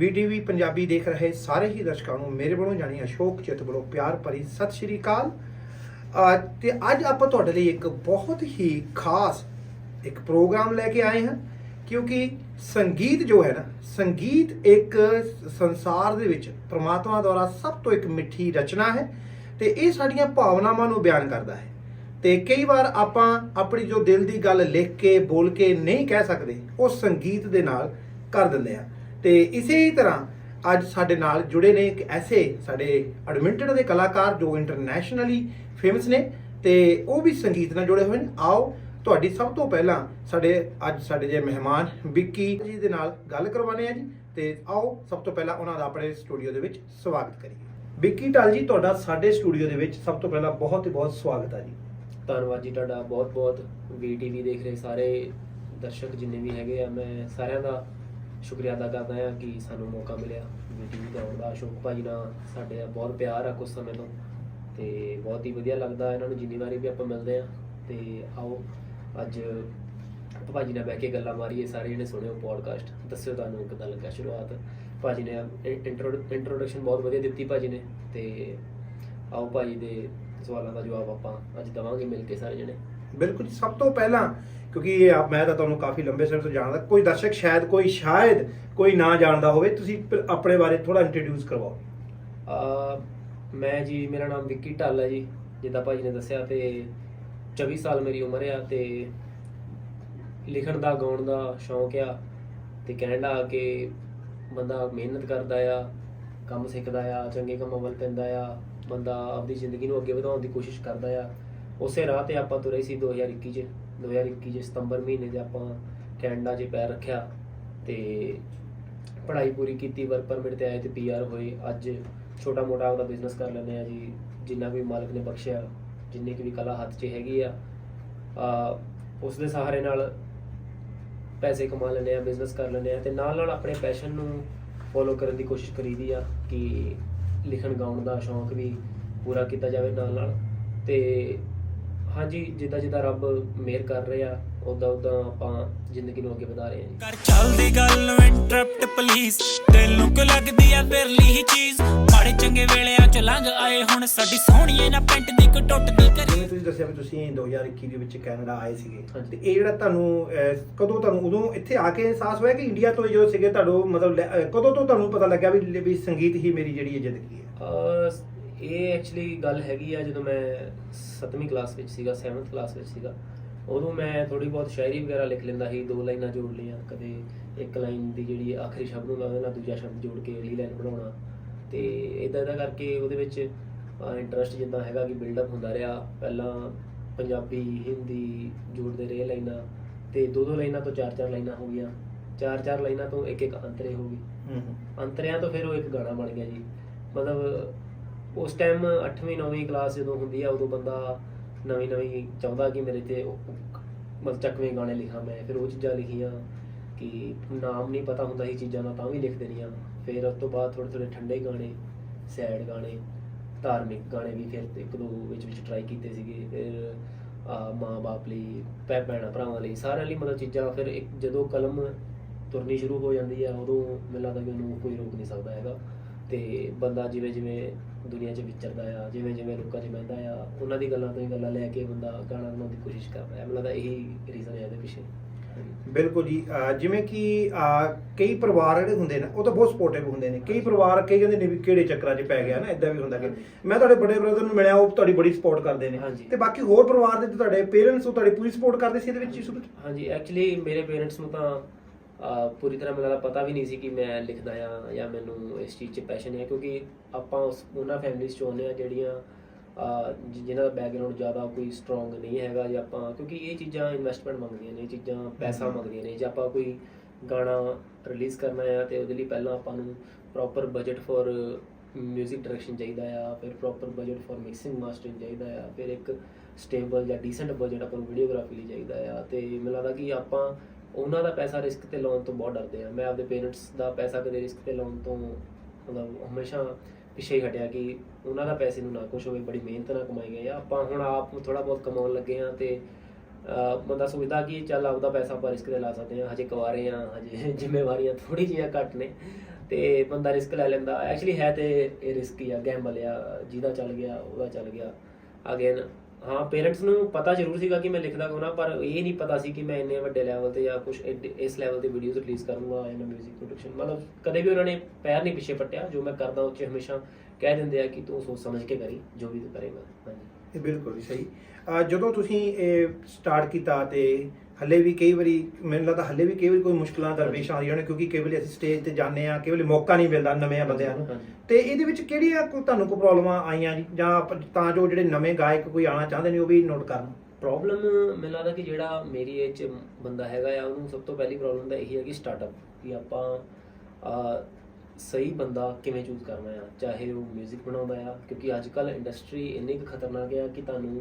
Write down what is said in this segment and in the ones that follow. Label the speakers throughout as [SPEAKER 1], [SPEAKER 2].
[SPEAKER 1] ਵੀਟੀਵੀ ਪੰਜਾਬੀ ਦੇਖ ਰਹੇ ਸਾਰੇ ਹੀ ਦਰਸ਼ਕਾਂ ਨੂੰ ਮੇਰੇ ਵੱਲੋਂ ਜਾਣੀ ਅਸ਼ੋਕ ਚਿੱਤ ਵੱਲੋਂ ਪਿਆਰ ਭਰੀ ਸਤਿ ਸ਼੍ਰੀ ਅਕਾਲ। ਅਹ ਤੇ ਅੱਜ ਆਪਾਂ ਤੁਹਾਡੇ ਲਈ ਇੱਕ ਬਹੁਤ ਹੀ ਖਾਸ ਇੱਕ ਪ੍ਰੋਗਰਾਮ ਲੈ ਕੇ ਆਏ ਹਾਂ, ਕਿਉਂਕਿ ਸੰਗੀਤ ਜੋ ਹੈ ਨਾ, ਸੰਗੀਤ ਇੱਕ ਸੰਸਾਰ ਦੇ ਵਿੱਚ ਪ੍ਰਮਾਤਮਾ ਦੁਆਰਾ ਸਭ ਤੋਂ ਇੱਕ ਮਿੱਠੀ ਰਚਨਾ ਹੈ ਤੇ ਇਹ ਸਾਡੀਆਂ ਭਾਵਨਾਵਾਂ ਨੂੰ ਬਿਆਨ ਕਰਦਾ ਹੈ। ਤੇ ਕਈ ਵਾਰ ਆਪਾਂ ਆਪਣੀ ਜੋ ਦਿਲ ਦੀ ਗੱਲ ਲਿਖ ਕੇ, ਬੋਲ ਕੇ ਨਹੀਂ ਕਹਿ ਸਕਦੇ, ਉਹ ਸੰਗੀਤ ਦੇ ਨਾਲ ਕਰ ਦਿੰਦੇ ਆ ਤੇ ਇਸੇ ਤਰ੍ਹਾਂ ਅੱਜ ਸਾਡੇ ਨਾਲ ਜੁੜੇ ਨੇ ਇੱਕ ਐਸੇ ਸਾਡੇ ਐਡਮਿੰਟਨ ਦੇ ਕਲਾਕਾਰ ਜੋ ਇੰਟਰਨੈਸ਼ਨਲੀ ਫੇਮਸ ਨੇ ਤੇ ਉਹ ਵੀ ਸੰਗੀਤ ਨਾਲ ਜੁੜੇ ਹੋਏ ਨੇ। ਆਓ ਤੁਹਾਡੀ ਸਭ ਤੋਂ ਪਹਿਲਾਂ ਸਾਡੇ ਅੱਜ ਸਾਡੇ ਜੇ ਮਹਿਮਾਨ ਵਿੱਕੀ ਜੀ ਦੇ ਨਾਲ ਗੱਲ ਕਰਵਾਣੇ ਆ ਜੀ ਤੇ ਆਓ ਸਭ ਤੋਂ ਪਹਿਲਾਂ ਉਹਨਾਂ ਦਾ ਆਪਣੇ ਸਟੂਡੀਓ ਦੇ ਵਿੱਚ ਸਵਾਗਤ ਕਰੀਏ। ਵਿੱਕੀ ਢਾਲ ਜੀ, ਤੁਹਾਡਾ ਸਾਡੇ ਸਟੂਡੀਓ ਦੇ ਵਿੱਚ ਸਭ ਤੋਂ ਪਹਿਲਾਂ ਬਹੁਤ ਹੀ ਬਹੁਤ ਸਵਾਗਤ ਆ ਜੀ।
[SPEAKER 2] ਧੰਨਵਾਦ ਜੀ ਤੁਹਾਡਾ। ਬਹੁਤ ਬਹੁਤ ਵੀਟੀਵੀ ਦੇਖ ਰਹੇ ਸਾਰੇ ਦਰਸ਼ਕ ਜਿੰਨੇ ਵੀ ਹੈਗੇ ਆ, ਮੈਂ ਸਾਰਿਆਂ ਦਾ ਸ਼ੁਕਰੀਆ ਅਦਾ ਕਰਦਾ ਹਾਂ ਕਿ ਸਾਨੂੰ ਮੌਕਾ ਮਿਲਿਆ। ਵੀਟੀਵੀ ਦਾ ਆਉਣ ਦਾ ਅਸ਼ੋਕ ਭਾਜੀ ਨਾਲ ਸਾਡੇ ਬਹੁਤ ਪਿਆਰ ਆ ਕੁਝ ਸਮੇਂ ਤੋਂ। ਤੇ ਬਹੁਤ ਹੀ ਵਧੀਆ ਲੱਗਦਾ ਇਹਨਾਂ ਨੂੰ ਜਿੰਨੀ ਵਾਰੀ ਵੀ ਆਪਾਂ ਮਿਲਦੇ ਆ ਤੇ ਆਓ, ਅੱਜ ਆਪਾਂ ਭਾਜੀ ਨਾਲ ਬਹਿ ਕੇ ਗੱਲਾਂ ਮਾਰੀਏ, ਸਾਰੇ ਜਣੇ ਸੁਣਿਓ ਪੋਡਕਾਸਟ ਦੱਸਿਓ ਤੁਹਾਨੂੰ ਕਿੱਦਾਂ ਲੱਗਾ ਸ਼ੁਰੂਆਤ। ਭਾਜੀ ਨੇ ਇੰਟਰੋਡਕਸ਼ਨ ਬਹੁਤ ਵਧੀਆ ਦਿੱਤੀ ਭਾਜੀ ਨੇ। ਤੇ ਆਓ ਭਾਜੀ ਦੇ ਸਵਾਲਾਂ ਦਾ ਜਵਾਬ ਆਪਾਂ ਅੱਜ ਦਵਾਂਗੇ ਮਿਲ ਕੇ ਸਾਰੇ ਜਣੇ।
[SPEAKER 1] ਬਿਲਕੁਲ ਸਭ ਤੋਂ ਪਹਿਲਾਂ, ਕਿਉਂਕਿ ਇਹ ਆਪ- ਮੈਂ ਤਾਂ ਤੁਹਾਨੂੰ ਕਾਫੀ ਲੰਬੇ ਸਮੇਂ ਤੋਂ ਜਾਣਦਾ, ਕੋਈ ਦਰਸ਼ਕ ਸ਼ਾਇਦ, ਕੋਈ ਸ਼ਾਇਦ ਕੋਈ ਨਾ ਜਾਣਦਾ ਹੋਵੇ, ਤੁਸੀਂ ਆਪਣੇ ਬਾਰੇ ਥੋੜਾ ਇੰਟਰੋਡਿਊਸ ਕਰਵਾਓ।
[SPEAKER 2] ਆ ਮੈਂ ਜੀ, ਮੇਰਾ ਨਾਮ ਵਿੱਕੀ ਢੱਲ ਜੀ, ਜਿੱਦਾਂ ਭਾਜੀ ਨੇ ਦੱਸਿਆ ਤੇ 24 ਸਾਲ ਮੇਰੀ ਉਮਰ ਆ ਤੇ ਲਿਖਣ ਦਾ, ਗਾਉਣ ਦਾ ਸ਼ੌਂਕ ਆ ਤੇ ਕੈਨੇਡਾ ਆ ਕੇ ਬੰਦਾ ਮਿਹਨਤ ਕਰਦਾ ਆ, ਕੰਮ ਸਿੱਖਦਾ ਆ, ਚੰਗੇ ਕੰਮਾਂ ਵੱਲ ਪੈਂਦਾ ਆ, ਬੰਦਾ ਆਪਦੀ ਜ਼ਿੰਦਗੀ ਨੂੰ ਅੱਗੇ ਵਧਾਉਣ ਦੀ ਕੋਸ਼ਿਸ਼ ਕਰਦਾ ਆ। ਉਸੇ ਰਾਹ ਤੇ ਆਪਾਂ ਤੁਰੇ ਸੀ 2021 ਚ। 2021 ਚ ਸਤੰਬਰ ਮਹੀਨੇ 'ਚ ਆਪਾਂ ਕੈਨੇਡਾ 'ਚ ਪੈਰ ਰੱਖਿਆ ਤੇ ਪੜ੍ਹਾਈ ਪੂਰੀ ਕੀਤੀ ਵਰਕ ਪਰਮਿਟ ਤੇ ਆਏ ਤੇ ਪੀਆਰ ਹੋਏ। ਅੱਜ ਛੋਟਾ ਮੋਟਾ ਆਪਦਾ ਬਿਜ਼ਨਸ ਕਰ ਲੈਂਦੇ ਆ ਜੀ। ਜਿੰਨਾ ਵੀ ਮਾਲਕ ਨੇ ਬਖਸ਼ਿਆ, ਜਿੰਨੀ ਕੁ ਵੀ ਕਲਾ ਹੱਥ 'ਚ ਹੈਗੀ ਆ ਆ ਉਸ ਦੇ ਸਹਾਰੇ ਨਾਲ ਪੈਸੇ ਕਮਾ ਲੈਂਦੇ ਆ ਬਿਜ਼ਨਸ ਕਰ ਲੈਂਦੇ ਆ ਤੇ ਨਾਲ ਨਾਲ ਆਪਣੇ ਪੈਸ਼ਨ ਨੂੰ ਫੋਲੋ ਕਰਨ ਦੀ ਕੋਸ਼ਿਸ਼ ਕਰੀਦੀ ਆ ਕਿ ਲਿਖਣ, ਗਾਉਣ ਦਾ ਸ਼ੌਂਕ ਵੀ ਪੂਰਾ ਕੀਤਾ ਜਾਵੇ ਨਾਲ ਨਾਲ। ਤੇ ਹਾਂਜੀ ਜਿੱਦਾਂ ਜਿੱਦਾਂ ਰੱਬ ਮਿਹਰ ਕਰ ਰਿਹਾ ਉਦਾਂ ਉਦਾਂ ਆਪਾਂ ਜ਼ਿੰਦਗੀ ਨੂੰ ਅੱਗੇ ਵਧਾ ਰਹੇ ਹਾਂ ਜੀ।
[SPEAKER 3] ਕਰ ਚੱਲਦੀ ਗੱਲ ਨੂੰ ਇੰਟਰਪਟ ਪਲੀਜ਼ ਦਿਲ ਨੂੰ ਕੋ ਲੱਗਦੀ ਆ ਬਿਰਲੀ ਹੀ ਚੀਜ਼। ਮਾੜੇ ਚੰਗੇ ਵੇਲਿਆਂ ਚ ਲੰਘ ਆਏ ਹੁਣ ਸਾਡੀ ਸੋਹਣੀਏ ਨਾ ਪੈਂਟ ਦੀ ਕੋ ਟੁੱਟਦੀ ਕਰੀ
[SPEAKER 1] ਜਿਵੇਂ ਤੁਸੀਂ ਦੱਸਿਆ ਵੀ ਤੁਸੀਂ 2021 ਦੇ ਵਿੱਚ ਕੈਨੇਡਾ ਆਏ ਸੀਗੇ।
[SPEAKER 2] ਹਾਂਜੀ।
[SPEAKER 1] ਤੇ ਇਹ ਜਿਹੜਾ ਤੁਹਾਨੂੰ ਅਹ, ਕਦੋਂ ਤੁਹਾਨੂੰ ਉਦੋਂ ਇੱਥੇ ਆ ਕੇ ਅਹਿਸਾਸ ਹੋਇਆ ਕਿ ਇੰਡੀਆ ਤੋਂ ਜਦੋਂ ਸੀਗੇ ਤੁਹਾਨੂੰ ਮਤਲਬ ਲੈ- ਅਹ, ਕਦੋਂ ਤੋਂ ਤੁਹਾਨੂੰ ਪਤਾ ਲੱਗਿਆ ਵੀ ਵੀ ਸੰਗੀਤ ਹੀ ਮੇਰੀ ਜਿਹੜੀ ਹੈ ਜ਼ਿੰਦਗੀ ਹੈ?
[SPEAKER 2] ਅਹ ਇਹ ਐਕਚੁਅਲੀ ਗੱਲ ਹੈਗੀ ਆ ਜਦੋਂ ਮੈਂ 7ਵੀਂ ਕਲਾਸ ਵਿੱਚ ਸੀਗਾ 7th ਕਲਾਸ ਵਿੱਚ ਸੀਗਾ ਉਦੋਂ ਮੈਂ ਥੋੜੀ ਬਹੁਤ ਸ਼ਾਇਰੀ ਵਗੈਰਾ ਲਿਖ ਲੈਂਦਾ ਸੀ ਦੋ ਲਾਈਨਾਂ ਜੋੜ ਲਈਆਂ ਕਦੇ ਇੱਕ ਲਾਈਨ ਦੀ ਜਿਹੜੀ ਆਖਰੀ ਸ਼ਬਦ ਹੁੰਦਾ ਉਹਦੇ ਨਾਲ ਦੂਜਾ ਸ਼ਬਦ ਜੋੜ ਕੇ ਅਗਲੀ ਲਾਈਨ ਬਣਾਉਣਾ। ਤੇ ਇਦਾਂ ਇਦਾਂ ਕਰਕੇ ਉਹਦੇ ਵਿੱਚ ਇੰਟਰਸਟ ਜਿੱਦਾਂ ਹੈਗਾ ਕਿ ਬਿਲਡ ਅਪ ਹੁੰਦਾ ਰਿਹਾ। ਪਹਿਲਾਂ ਪੰਜਾਬੀ ਹਿੰਦੀ ਜੋੜਦੇ ਰਹੇ ਲਾਈਨਾਂ ਤੇ ਦੋ ਦੋ ਲਾਈਨਾਂ ਤੋਂ ਚਾਰ ਚਾਰ ਲਾਈਨਾਂ ਹੋ ਗਈਆਂ। ਚਾਰ ਚਾਰ ਲਾਈਨਾਂ ਤੋਂ ਇੱਕ ਇੱਕ ਅੰਤਰੇ ਹੋ ਗਈ
[SPEAKER 1] ਹੂੰ ਹੂੰ।
[SPEAKER 2] ਅੰਤਰਿਆਂ ਤੋਂ ਫਿਰ ਉਹ ਇੱਕ ਗਾਣਾ ਬਣ ਗਿਆ ਜੀ। ਮਤਲਬ ਉਸ ਟਾਈਮ 8ਵੀਂ 9ਵੀਂ ਕਲਾਸ ਜਦੋਂ ਹੁੰਦੀ ਆ, ਉਦੋਂ ਬੰਦਾ ਨਵੀਂ ਨਵੀਂ ਚਾਹੁੰਦਾ ਕਿ ਮੇਰੇ ਤੇ ਮਤਲਬ ਚੱਕਵੇਂ ਗਾਣੇ ਲਿਖਾਂ ਮੈਂ। ਫਿਰ ਉਹ ਚੀਜ਼ਾਂ ਲਿਖੀਆਂ ਕਿ ਨਾਮ ਨਹੀਂ ਪਤਾ ਹੁੰਦਾ ਸੀ ਚੀਜ਼ਾਂ ਦਾ, ਤਾਂ ਵੀ ਲਿਖ ਦੇਣੀਆਂ। ਫਿਰ ਉਸ ਤੋਂ ਬਾਅਦ ਥੋੜੇ ਥੋੜੇ ਠੰਡੇ ਗਾਣੇ, ਸੈਡ ਗਾਣੇ, ਧਾਰਮਿਕ ਗਾਣੇ ਵੀ ਫਿਰ ਇੱਕ ਦੋ ਵਿੱਚ ਵਿੱਚ ਟਰਾਈ ਕੀਤੇ ਸੀਗੇ। ਫਿਰ ਮਾਂ-ਬਾਪ ਲਈ, ਭੈ, ਭੈਣਾਂ, ਭਰਾਵਾਂ ਲਈ, ਸਾਰਿਆਂ ਲਈ ਮਤਲਬ ਚੀਜ਼ਾਂ। ਫਿਰ ਇੱਕ ਜਦੋਂ ਕਲਮ ਤੁਰਨੀ ਸ਼ੁਰੂ ਹੋ ਜਾਂਦੀ ਹੈ ਉਦੋਂ ਮੈਨੂੰ ਲੱਗਦਾ ਕਿ ਉਹਨੂੰ ਕੋਈ ਰੋਕ ਨਹੀਂ ਸਕਦਾ ਹੈਗਾ। ਤੇ ਬੰਦਾ ਜਿਵੇਂ ਜਿਵੇਂ ਦੁਨੀਆ 'ਚ ਵਿਚਰਦਾ ਆ ਜਿਵੇਂ ਜਿਵੇਂ ਲੋਕਾਂ 'ਚ ਬਹਿੰਦਾ ਆ ਉਹਨਾਂ ਦੀ ਗੱਲਾਂ ਤੋਂ ਹੀ ਗੱਲਾਂ ਲੈ ਕੇ ਬੰਦਾ ਗਾਣਾ ਬਣਾਉਣ ਦੀ ਕੋਸ਼ਿਸ਼ ਕਰਦਾ ਹੈ ਮੈਨੂੰ ਲੱਗਦਾ ਇਹੀ ਰੀਜ਼ਨ ਹੈ ਇਹਦੇ ਪਿੱਛੇ।
[SPEAKER 1] ਬਿਲਕੁਲ ਜੀ ਜਿਵੇਂ ਕਿ ਕਈ ਪਰਿਵਾਰ ਜਿਹੜੇ ਹੁੰਦੇ ਨੇ ਉਹ ਤਾਂ ਬਹੁਤ ਸਪੋਰਟਿਵ ਹੁੰਦੇ ਨੇ ਕਈ ਪਰਿਵਾਰ ਕਈ ਕਹਿੰਦੇ ਨੇ ਵੀ ਕਿਹੜੇ ਚੱਕਰਾਂ 'ਚ ਪੈ ਗਿਆ ਨਾ ਇਦਾਂ ਵੀ ਹੁੰਦਾ ਕਿ ਮੈਂ ਤੁਹਾਡੇ ਵੱਡੇ ਬ੍ਰਦਰ ਨੂੰ ਮਿਲਿਆ ਉਹ ਤੁਹਾਡੀ ਬੜੀ ਸਪੋਰਟ ਕਰਦੇ ਨੇ
[SPEAKER 2] ਹਾਂਜੀ।
[SPEAKER 1] ਤੇ ਬਾਕੀ ਹੋਰ ਪਰਿਵਾਰ ਦੇ ਤੁਹਾਡੇ ਪੇਰੈਂਟਸ ਉਹ ਤੁਹਾਡੀ ਪੂਰੀ ਸਪੋਰਟ ਕਰਦੇ ਸੀ ਇਹਦੇ ਵਿੱਚ ਜੀ ਸ਼ੁਰੂ 'ਚ?
[SPEAKER 2] ਹਾਂਜੀ ਐਕਚੁਅਲੀ ਮੇਰੇ ਪੇਰੈਂਟਸ ਨੂੰ ਤਾਂ ਪੂਰੀ ਤਰ੍ਹਾਂ ਮੈਨੂੰ ਪਤਾ ਵੀ ਨਹੀਂ ਸੀ ਕਿ ਮੈਂ ਲਿਖਦਾ ਆ ਜਾਂ ਮੈਨੂੰ ਇਸ ਚੀਜ਼ 'ਚ ਪੈਸ਼ਨ ਹੈ ਕਿਉਂਕਿ ਆਪਾਂ ਉਸ ਉਹਨਾਂ ਫੈਮਿਲੀਜ਼ 'ਚ ਆਉਂਦੇ ਆ ਜਿਹੜੀਆਂ ਅਹ, ਜਿ- ਜਿਨ੍ਹਾਂ ਦਾ ਬੈਕਗ੍ਰਾਉਂਡ ਜ਼ਿਆਦਾ ਕੋਈ ਸਟਰੋਂਗ ਨਹੀਂ ਹੈਗਾ ਜਾਂ ਆਪਾਂ ਕਿਉਂਕਿ ਇਹ ਚੀਜ਼ਾਂ ਇਨਵੈਸਟਮੈਂਟ ਮੰਗਦੀਆਂ ਨੇ ਇਹ ਚੀਜ਼ਾਂ ਪੈਸਾ। ਮੰਗਦੀਆਂ ਨੇ ਜੇ ਆਪਾਂ ਕੋਈ ਗਾਣਾ ਰਿਲੀਜ਼ ਕਰਨਾ ਆ ਤੇ ਉਹਦੇ ਲਈ ਪਹਿਲਾਂ ਆਪਾਂ ਨੂੰ proper budget for music direction ਚਾਹੀਦਾ ਆ ਫਿਰ proper budget for mixing mastering ਚਾਹੀਦਾ ਆ ਫਿਰ ਇੱਕ ਸਟੇਬਲ ਜਾਂ ਡੀਸੈਂਟ ਬਜਟ ਆਪਾਂ ਨੂੰ ਵੀਡੀਓਗ੍ਰਾਫੀ ਲਈ ਚਾਹੀਦਾ ਆ ਤੇ ਮੈਨੂੰ ਲੱਗਦਾ ਕਿ ਆਪਾਂ ਉਹਨਾਂ ਦਾ ਪੈਸਾ ਰਿਸਕ ਤੇ ਲਾਉਣ ਤੋਂ ਬਹੁਤ ਡਰਦੇ ਆ ਮੈਂ ਆਪਦੇ ਪੇਰੈਂਟਸ ਦਾ ਪੈਸਾ ਕਦੇ ਰਿਸਕ ਤੇ ਲਾਉਣ ਤੋਂ ਮਤਲਬ ਹਮੇਸ਼ਾ ਪਿੱਛੇ ਹੀ ਹਟਿਆ ਕਿ ਉਹਨਾਂ ਦਾ ਪੈਸੇ ਨੂੰ ਨਾ ਕੁਛ ਹੋਵੇ, ਬੜੀ ਮਿਹਨਤ ਨਾਲ ਕਮਾਏ ਗਏ ਆ। ਆਪਾਂ ਹੁਣ ਆਪ ਥੋੜਾ ਬਹੁਤ ਕਮਾਉਣ ਲੱਗੇ ਆ ਤੇ ਬੰਦਾ ਸੋਚਦਾ ਕਿ ਚੱਲ ਆਪਦਾ ਪੈਸਾ ਆਪਾਂ ਰਿਸਕ ਤੇ ਲਾ ਸਕਦੇ ਆ ਹਜੇ ਕੁਆਰੇ ਆ ਹਜੇ ਜ਼ਿੰਮੇਵਾਰੀਆਂ ਥੋੜੀ ਜਿਹੀਆਂ ਘੱਟ ਨੇ ਤੇ ਬੰਦਾ ਰਿਸਕ ਲੈ ਲੈਂਦਾ। ਐਕਚੁਅਲੀ ਹੈ ਤੇ ਇਹ ਰਿਸਕ ਹੀ ਆ ਗੈਂਬਲ ਆ। ਜਿਹਦਾ ਚੱਲ ਗਿਆ, ਉਹਦਾ ਚੱਲ ਗਿਆ। ਅਗੇਨ ਹਾਂ ਪੇਰੈਂਟਸ ਨੂੰ ਪਤਾ ਜ਼ਰੂਰ ਸੀਗਾ ਕਿ ਮੈਂ ਲਿਖਦਾ ਹੋਣਾ ਪਰ ਇਹ ਨਹੀਂ ਪਤਾ ਸੀ ਕਿ ਮੈਂ ਇੰਨੇ ਵੱਡੇ ਲੈਵਲ ਤੇ ਜਾਂ ਕੁਝ ਇਸ ਲੈਵਲ ਤੇ ਵੀਡੀਓਜ਼ ਰਿਲੀਜ਼ ਕਰੂੰਗਾ ਜਾਂ ਮੈਂ 뮤직 ਪ੍ਰੋਡਕਸ਼ਨ ਮਤਲਬ ਕਦੇ ਵੀ ਉਹਨਾਂ ਨੇ ਪੈਰ ਨਹੀਂ ਪਿੱਛੇ ਪੱਟਿਆ, ਜੋ ਮੈਂ ਕਰਦਾ ਉਹ 'ਚ ਹਮੇਸ਼ਾ ਕਹਿ ਦਿੰਦੇ ਆ ਕਿ ਤੂੰ ਸੋਚ ਸਮਝ ਕੇ ਕਰੀ, ਜੋ ਵੀ ਤੂੰ ਕਰੇਗਾ। ਹਾਂਜੀ।
[SPEAKER 1] ਇਹ ਬਿਲਕੁਲ ਹੀ ਸਹੀ। ਜਦੋਂ ਤੁਸੀਂ ਇਹ ਸਟਾਰਟ ਕੀਤਾ ਤੇ ਹੱਲੇ ਵੀ ਕਈ ਵਾਰੀ ਮੈਨੂੰ ਲੱਗਦਾ ਹੱਲੇ ਵੀ ਕਈ ਵਾਰੀ ਕੋਈ ਮੁਸ਼ਕਲਾਂ ਦਰਪੇਸ਼ ਆਉਂਦੀਆਂ ਨੇ ਕਿਉਂਕਿ ਕਈ ਵਾਰੀ ਅਸੀਂ ਸਟੇਜ ਤੇ ਜਾਂਦੇ ਆ ਕਈ ਵਾਰੀ ਮੌਕਾ ਨਹੀਂ ਮਿਲਦਾ ਨਵੇਂ ਬੰਦਿਆਂ ਨੂੰ। ਤੇ ਇਹਦੇ ਵਿੱਚ ਕਿਹੜੀਆਂ ਕੋਈ ਤੁਹਾਨੂੰ ਕੋਈ ਪ੍ਰੋਬਲਮਾਂ ਆਈਆਂ ਜੀ? ਜਾਂ ਤਾਂ ਜੋ ਜਿਹੜੇ ਨਵੇਂ ਗਾਇਕ ਕੋਈ ਆਉਣਾ ਚਾਹੁੰਦੇ ਨੇ ਉਹ ਵੀ ਨੋਟ ਕਰਨ।
[SPEAKER 2] ਪ੍ਰੋਬਲਮ ਮੈਨੂੰ ਲੱਗਦਾ ਕਿ ਜਿਹੜਾ ਮੇਰੀ ਏਜ ਚ ਬੰਦਾ ਹੈਗਾ ਆ ਉਹਨੂੰ ਸਭ ਤੋਂ ਪਹਿਲੀ ਪ੍ਰੋਬਲਮ ਤਾਂ ਇਹੀ ਹੈ ਕਿ ਸਟਾਰਟਅਪ ਕਿ ਆਪਾਂ ਆ, ਸਹੀ ਬੰਦਾ ਕਿਵੇਂ ਚੂਜ਼ ਕਰਨਾ ਆ ਚਾਹੇ ਉਹ 뮤직 ਬਣਾਉਂਦਾ ਆ ਕਿਉਂਕਿ ਅੱਜ ਕੱਲ ਇੰਡਸਟਰੀ ਇੰਨੀ ਖਤਰਨਾਕ ਆ ਕਿ ਤੁਹਾਨੂੰ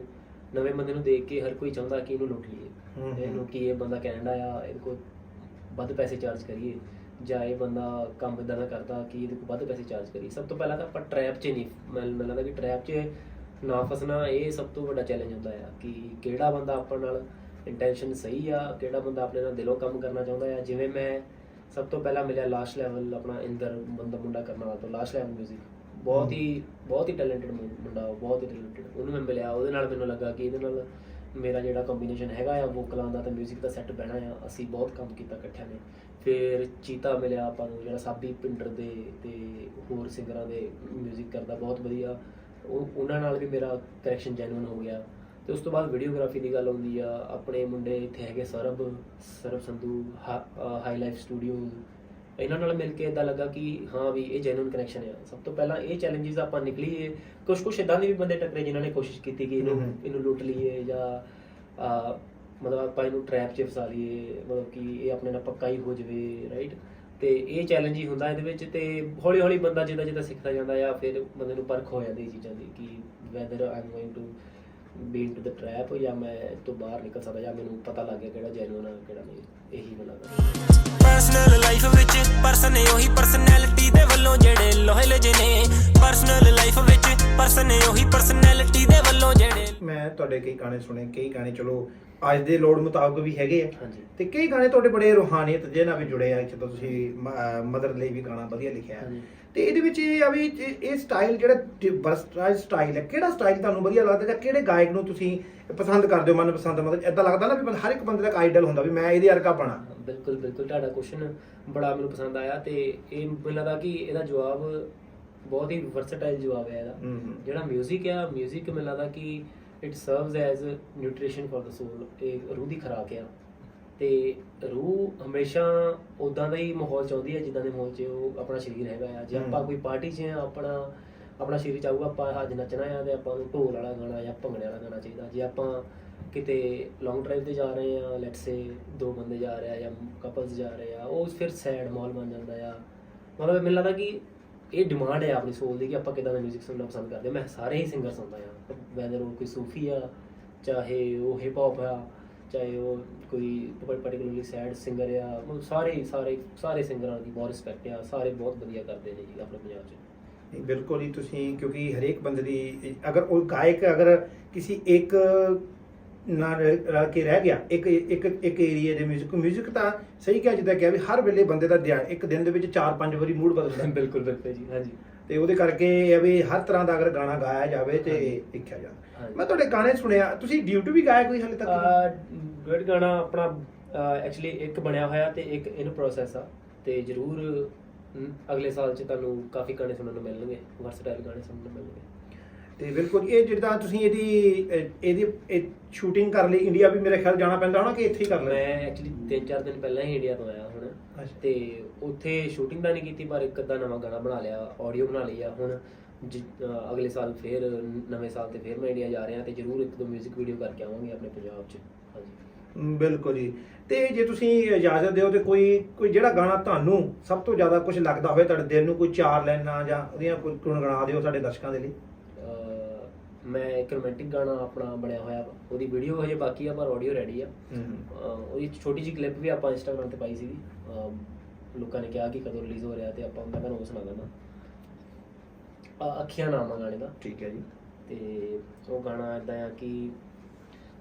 [SPEAKER 2] ਨਵੇਂ ਬੰਦੇ ਨੂੰ ਦੇਖ ਕੇ ਹਰ ਕੋਈ ਚਾਹੁੰਦਾ ਕਿ ਇਹਨੂੰ ਲੁੱਟ ਲਈਏ। ਇਹਨੂੰ ਕੀ ਇਹ ਬੰਦਾ ਕੈਨੇਡਾ ਆ ਇਹਦੇ ਕੋਲ ਵੱਧ ਪੈਸੇ ਚਾਰਜ ਕਰੀਏ ਜਾਂ ਇਹ ਬੰਦਾ ਕੰਮ ਇਦਾਂ ਦਾ ਕਰਦਾ ਕਿ ਇਹਦੇ ਕੋਲ ਵੱਧ ਪੈਸੇ ਚਾਰਜ ਕਰੀਏ। ਸਭ ਤੋਂ ਪਹਿਲਾਂ ਤਾਂ ਆਪਾਂ ਟ੍ਰੈਪ 'ਚ ਨਹੀਂ ਮੈਨੂੰ ਮੈਨੂੰ ਲੱਗਦਾ ਕਿ ਟ੍ਰੈਪ 'ਚ ਨਾ ਫਸਣਾ ਇਹ ਸਭ ਤੋਂ ਵੱਡਾ ਚੈਲੰਜ ਹੁੰਦਾ ਆ ਕਿ ਕਿਹੜਾ ਬੰਦਾ ਆਪਾਂ ਨਾਲ ਇੰਟੈਂਸ਼ਨ ਸਹੀ ਆ ਕਿਹੜਾ ਬੰਦਾ ਆਪਣੇ ਨਾਲ ਦਿਲੋਂ ਕੰਮ ਕਰਨਾ ਚਾਹੁੰਦਾ ਆ। ਜਿਵੇਂ ਮੈਂ ਸਭ ਤੋਂ ਪਹਿਲਾਂ ਮਿਲਿਆ ਲਾਸਟ ਲੈਵਲ ਆਪਣਾ ਇੰਦਰ ਬੰਦਾ ਮੁੰਡਾ ਕਰਨ ਵਾਲਾ ਤੋਂ ਲਾਸਟ ਲੈਵਲ 뮤직 ਬਹੁਤ ਹੀ ਬਹੁਤ ਹੀ ਟੈਲੈਂਟਡ ਮੁੰਡਾ ਉਹ ਬਹੁਤ ਹੀ ਟੈਲੈਂਟਡ ਉਹਨੂੰ ਮੈਂ ਮਿਲਿਆ ਉਹਦੇ ਨਾਲ ਮੈਨੂੰ ਲੱਗਾ ਕਿ ਇਹਦੇ ਨਾਲ ਮੇਰਾ ਜਿਹੜਾ ਕੰਬੀਨੇਸ਼ਨ ਹੈਗਾ ਆ ਵੋਕਲਾਂ ਦਾ ਤੇ 뮤직 ਦਾ ਸੈੱਟ ਬਹਿਣਾ ਆ ਅਸੀਂ ਬਹੁਤ ਕੰਮ ਕੀਤਾ ਇਕੱਠਿਆਂ ਨੇ ਫਿਰ ਚੀਤਾ ਮਿਲਿਆ ਆਪਾਂ ਨੂੰ ਜਿਹੜਾ ਸਾਬੀ ਪਿੰਡਰ ਦੇ ਤੇ ਹੋਰ ਸਿੰਗਰਾਂ ਦੇ 뮤직 ਕਰਦਾ ਬਹੁਤ ਵਧੀਆ ਉਹ ਉਹਨਾਂ ਨਾਲ ਵੀ ਮੇਰਾ ਕਨੈਕਸ਼ਨ ਜੈਨੂਇਨ ਹੋ ਗਿਆ ਤੇ ਉਸ ਤੋਂ ਬਾਅਦ ਵੀਡੀਓਗ੍ਰਾਫੀ ਦੀ ਗੱਲ ਆਉਂਦੀ ਆ ਆਪਣੇ ਮੁੰਡੇ ਇੱਥੇ ਹੈਗੇ ਸਰਬ ਸਰਬ ਸੰਧੂ ਹਾਈ ਲਾਈਫ ਸਟੂਡੀਓਜ਼ ਇਹਨਾਂ ਨਾਲ ਮਿਲ ਕੇ ਇਦਾਂ ਲੱਗਾ ਕਿ ਹਾਂ ਵੀ ਇਹ ਜੈਨੂਇਨ ਕਨੈਕਸ਼ਨ ਆ। ਸਭ ਤੋਂ ਪਹਿਲਾਂ ਇਹ ਚੈਲੰਜਸ ਆਪਾਂ ਨਿਕਲੀਏ ਕੁਝ ਕੁਝ ਇਦਾਂ ਦੇ ਵੀ ਬੰਦੇ ਟੱਕਰੇ ਜਿਨ੍ਹਾਂ ਨੇ ਕੋਸ਼ਿਸ਼ ਕੀਤੀ ਕਿ ਇਹਨੂੰ। ਇਹਨੂੰ ਲੁੱਟ ਲਈਏ ਜਾਂ ਮਤਲਬ ਆਪਾਂ ਇਹਨੂੰ ਟ੍ਰੈਪ 'ਚ ਫਸਾ ਲਈਏ ਮਤਲਬ ਕਿ ਇਹ ਆਪਣੇ ਨਾਲ ਪੱਕਾ ਹੀ ਹੋ ਜਾਵੇ ਰਾਈਟ ਤੇ ਇਹ ਚੈਲੰਜ ਹੀ ਹੁੰਦਾ ਇਹਦੇ ਵਿੱਚ ਤੇ ਹੌਲੀ ਹੌਲੀ ਬੰਦਾ ਜਿੱਦਾਂ ਜਿੱਦਾਂ ਸਿੱਖਦਾ ਜਾਂਦਾ ਆ ਫਿਰ ਬੰਦੇ ਨੂੰ ਪਰਖ ਹੋ ਜਾਂਦੀ ਇਹ ਚੀਜ਼ਾਂ ਦੀ ਕਿ whether I'm going to be into the trap ਜਾਂ ਮੈਂ ਇਹ ਤੋਂ ਬਾਹਰ ਨਿਕਲ ਸਕਦਾ ਜਾਂ ਮੈਨੂੰ ਪਤਾ ਲੱਗ ਗਿਆ ਕਿਹੜਾ ਜੈਨੂਨ ਆ ਕਿਹੜਾ ਨਹੀਂ ਇਹੀ ਮੈਨੂੰ
[SPEAKER 3] ਪਰਸਨਲ ਲਾਈਫ ਵਿੱਚ ਪਰਸਨ ਉਹੀ ਪਰਸਨੈਲਿਟੀ ਦੇ ਵੱਲੋਂ ਜਿਹੜੇ ਲੋਹੇ ਲਜੇ ਨੇ। ਪਰਸਨਲ ਲਾਈਫ ਵਿੱਚ ਪਰਸਨ ਉਹੀ ਪਰਸਨੈਲਿਟੀ ਦੇ ਵੱਲੋਂ ਜਿਹੜੇ
[SPEAKER 1] ਮੈਂ ਤੁਹਾਡੇ ਕਈ ਗਾਣੇ ਸੁਣੇ ਕਈ ਗਾਣੇ ਚਲੋ ਅੱਜ ਦੇ ਲੋੜ ਮੁਤਾਬਕ ਵੀ ਹੈਗੇ ਆ। ਤੇ ਕਈ ਗਾਣੇ ਤੁਹਾਡੇ ਬੜੇ ਰੂਹਾਨੀਅਤ ਜਿਹੇ ਨਾਲ ਵੀ ਜੁੜੇ ਆ ਜਦੋਂ ਤੁਸੀਂ ਮਦਰ ਲਈ ਵੀ ਗਾਣਾ ਵਧੀਆ ਲਿਖਿਆ। ਹੈ। ਤੇ ਇਹਦੇ ਵਿੱਚ ਇਹ ਆ ਵੀ ਇਹ ਸਟਾਈਲ ਜਿਹੜਾ ਵਰਸਟਾਈਲ ਸਟਾਈਲ ਹੈ ਕਿਹੜਾ ਸਟਾਈਲ ਤੁਹਾਨੂੰ ਵਧੀਆ ਲੱਗਦਾ ਜਾਂ ਕਿਹੜੇ ਗਾਇਕ ਨੂੰ ਤੁਸੀਂ ਪਸੰਦ ਕਰਦੇ ਹੋ ਮਨ ਪਸੰਦ ਮਤਲਬ ਇਦਾਂ ਲੱਗਦਾ ਨਾ ਵੀ ਹਰ ਇੱਕ ਬੰਦੇ ਦਾ ਆਈਡਲ ਹੁੰਦਾ ਵੀ ਮੈਂ ਇਹਦੇ ਵਰਗਾ ਬਣਾ
[SPEAKER 2] ਬਿਲਕੁਲ ਬਿਲਕੁਲ ਤੁਹਾਡਾ ਕੁਐਸਚਨ ਬੜਾ ਮੈਨੂੰ ਪਸੰਦ ਆਇਆ ਤੇ ਇਹ ਮੈਨੂੰ ਲੱਗਦਾ ਕਿ ਇਹਦਾ ਜਵਾਬ ਬਹੁਤ ਹੀ ਵਰਸਟਾਈਲ ਜਵਾਬ ਹੈ ਇਹਦਾ। ਜਿਹੜਾ 뮤직 ਆ 뮤직 ਮੈਨੂੰ ਲੱਗਦਾ ਕਿ it serves as nutrition for the soul ਇਹ ਰੂਹ ਦੀ ਖਰਾਕ ਆ। ਤੇ ਰੂਹ ਹਮੇਸ਼ਾ ਉਦਾਂ ਦਾ ਹੀ ਮਾਹੌਲ ਚਾਹੁੰਦੀ ਹੈ ਜਿੱਦਾਂ ਦੇ ਮਾਹੌਲ 'ਚ ਉਹ ਆਪਣਾ ਸਰੀਰ ਹੈਗਾ ਆ ਜੇ ਆਪਾਂ। ਕੋਈ ਪਾਰਟੀ 'ਚ ਆ ਆਪਣਾ ਆਪਣਾ ਸਰੀਰ ਚਾਹੂਗਾ ਆਪਾਂ ਅੱਜ ਨੱਚਣਾ ਆ ਤੇ ਆਪਾਂ ਨੂੰ ਢੋਲ ਵਾਲਾ ਗਾਣਾ ਜਾਂ ਭੰਗੜੇ ਵਾਲਾ ਗਾਣਾ ਚਾਹੀਦਾ ਜੇ ਆਪਾਂ ਕਿਤੇ ਲੌਂਗ ਡਰਾਈਵ ਤੇ ਜਾ ਰਹੇ ਆ ਲੈਟਸ ਸੇ ਦੋ ਬੰਦੇ ਜਾ ਰਹੇ ਆ ਜਾਂ ਕਪਲਸ ਜਾ ਰਹੇ ਆ ਉਹ ਫਿਰ ਸੈਡ ਮਾਹੌਲ ਬਣ ਜਾਂਦਾ ਆ ਮਤਲਬ ਮੈਨੂੰ ਲੱਗਦਾ ਕਿ ਇਹ ਡਿਮਾਂਡ ਹੈ ਆਪਣੀ ਸੋਲ ਦੀ ਕਿ ਆਪਾਂ ਕਿਦਾਂ ਦਾ 뮤직 ਸੁਣਨਾ ਪਸੰਦ ਕਰਦੇ। ਮੈਂ ਸਾਰੇ ਹੀ ਸਿੰਗਰ ਸੁਣਦਾ ਆ ਵੈਦਰ ਉਹ ਕੋਈ ਸੂਫੀ ਆ ਚਾਹੇ ਉਹ ਹਿਪ ਹੌਪ ਆ ਚਾਹੇ ਉਹ ਕੋਈ ਪਾਰਟਿਕੂਲਰਲੀ ਸੈਡ ਸਿੰਗਰ ਆ ਮਤਲਬ ਸਾਰੇ ਹੀ- ਸਾਰੇ ਸਾਰੇ ਸਿੰਗਰਾਂ ਦੀ ਬਹੁਤ ਰਿਸਪੈਕਟ ਆ ਸਾਰੇ ਬਹੁਤ ਵਧੀਆ ਕਰਦੇ ਨੇ ਜੀ ਆਪਣੇ ਪੰਜਾਬ 'ਚ
[SPEAKER 1] ਨਹੀਂ ਬਿਲਕੁਲ ਹੀ ਤੁਸੀਂ ਕਿਉਂਕਿ ਹਰੇਕ ਬੰਦੇ ਦੀ ਅਗਰ ਉਹ ਗਾਇਕ ਅਗਰ ਕਿਸੇ ਇੱਕ ਨਾਲ ਰਲ ਕੇ ਰਹਿ ਗਿਆ ਇੱਕ ਇੱਕ ਇੱਕ ਏਰੀਆ ਦੇ 뮤직 뮤직 ਤਾਂ ਸਹੀ ਕਿਹਾ ਜਿੱਦਾਂ ਕਿਹਾ ਵੀ ਹਰ ਵੇਲੇ ਬੰਦੇ ਦਾ ਧਿਆਨ ਇੱਕ ਦਿਨ ਦੇ ਵਿੱਚ 4-5 ਵਾਰੀ ਮੂਡ ਬਦਲਦਾ
[SPEAKER 2] ਬਿਲਕੁਲ ਬਿਲਕੁਲ ਜੀ ਹਾਂਜੀ
[SPEAKER 1] ਤੇ ਉਹਦੇ ਕਰਕੇ ਇਹ ਆ ਵੀ ਹਰ ਤਰ੍ਹਾਂ ਦਾ ਅਗਰ ਗਾਣਾ ਗਾਇਆ ਜਾਵੇ ਤੇ। ਲਿਖਿਆ ਜਾਂਦਾ। ਮੈਂ ਤੁਹਾਡੇ ਗਾਣੇ ਸੁਣਿਆ ਤੁਸੀਂ ਡਿਊਟੀ ਵੀ ਗਾਇਆ ਕੋਈ ਹਲੇ ਤੱਕ
[SPEAKER 2] ਡੁਐਟ ਗਾਣਾ ਆਪਣਾ ਐਕਚੁਅਲੀ ਇੱਕ ਬਣਿਆ ਹੋਇਆ ਤੇ ਇੱਕ ਇਨ ਪ੍ਰੋਸੈਸ ਆ ਤੇ ਜਰੂਰ ਅਗਲੇ ਸਾਲ ਚ ਤੁਹਾਨੂੰ ਕਾਫੀ ਗਾਣੇ ਸੁਣਨ ਨੂੰ ਮਿਲਣਗੇ ਵਰਸਟਾਈਲ ਗਾਣੇ ਸੁਣਨ ਨੂੰ ਮਿਲਣਗੇ
[SPEAKER 1] ਤੇ ਬਿਲਕੁਲ ਇਹ ਜਿੱਦਾਂ ਤੁਸੀਂ ਇਹਦੀ ਇਹ- ਇਹਦੀ ਸ਼ੂਟਿੰਗ ਕਰਨ ਲਈ ਇੰਡੀਆ ਵੀ ਮੇਰੇ ਖਿਆਲ ਜਾਣਾ ਪੈਂਦਾ ਹੋਣਾ ਕਿ ਇੱਥੇ ਹੀ ਕਰ ਲੈ
[SPEAKER 2] ਮੈਂ ਐਕਚੁਅਲੀ 3-4 ਦਿਨ ਪਹਿਲਾਂ ਹੀ ਇੰਡੀਆ ਤੋਂ ਆਇਆ ਹੁਣ। ਤੇ ਉੱਥੇ ਸ਼ੂਟਿੰਗ ਤਾਂ ਨਹੀਂ ਕੀਤੀ ਪਰ ਇੱਕ ਅੱਧਾ ਨਵਾਂ ਗਾਣਾ ਬਣਾ ਲਿਆ ਆਡੀਓ ਬਣਾ ਲਈ ਆ। ਹੁਣ ਅਗਲੇ ਸਾਲ ਫੇਰ ਨਵੇਂ ਸਾਲ ਤੇ ਫੇਰ ਮੈਂ ਇੰਡੀਆ ਜਾ ਰਿਹਾ ਤੇ ਜਰੂਰ ਇੱਕ ਦੋ 뮤직 ਵੀਡੀਓ ਕਰਕੇ ਆਵਾਂਗੇ ਆਪਣੇ ਪੰਜਾਬ 'ਚ। ਹਾਂਜੀ।
[SPEAKER 1] ਬਿਲਕੁਲ ਜੀ। ਤੇ ਜੇ ਤੁਸੀਂ ਇਜਾਜ਼ਤ ਦਿਓ ਤੇ ਕੋਈ ਕੋਈ ਜਿਹੜਾ ਗਾਣਾ ਤੁਹਾਨੂੰ ਸਭ ਤੋਂ ਜ਼ਿਆਦਾ ਕੁਝ ਲੱਗਦਾ ਹੋਵੇ ਤੁਹਾਡੇ ਦਿਲ ਨੂੰ ਕੋਈ ਚਾਰ ਲਾਈਨਾਂ ਜਾਂ ਉਹਦੀਆਂ ਕੋਈ ਗੁਣਗੁਣਾ ਦਿਓ ਸਾਡੇ ਦਰਸ਼ਕਾਂ ਦੇ ਲਈ।
[SPEAKER 2] ਮੈਂ ਇੱਕ ਰੋਮਾਂਟਿਕ ਗਾਣਾ ਆਪਣਾ ਬਣਿਆ ਹੋਇਆ ਵਾ ਉਹਦੀ ਵੀਡੀਓ ਹਜੇ ਬਾਕੀ ਆ ਪਰ ਆਡੀਓ ਰੈਡੀ ਆ। ਉਹਦੀ ਛੋਟੀ ਜਿਹੀ ਕਲਿੱਪ ਵੀ ਆਪਾਂ ਇੰਸਟਾਗ੍ਰam ਤੇ ਪਾਈ ਸੀਗੀ। ਲੋਕਾਂ ਨੇ ਕਿਹਾ ਕਿ ਕਦੋਂ ਰਿਲੀਜ਼ ਹੋ ਰਿਹਾ ਤੇ ਆਪਾਂ ਮੈਂ ਤੁਹਾਨੂੰ ਉਹ ਸੁਣਾ ਦਿੰਦਾ ਅੱਖੀਆਂ ਨਾਮ ਆ ਗਾਣੇ ਦਾ।
[SPEAKER 1] ਠੀਕ ਹੈ ਜੀ।
[SPEAKER 2] ਤੇ ਉਹ ਗਾਣਾ ਇਦਾਂ ਆ ਕਿ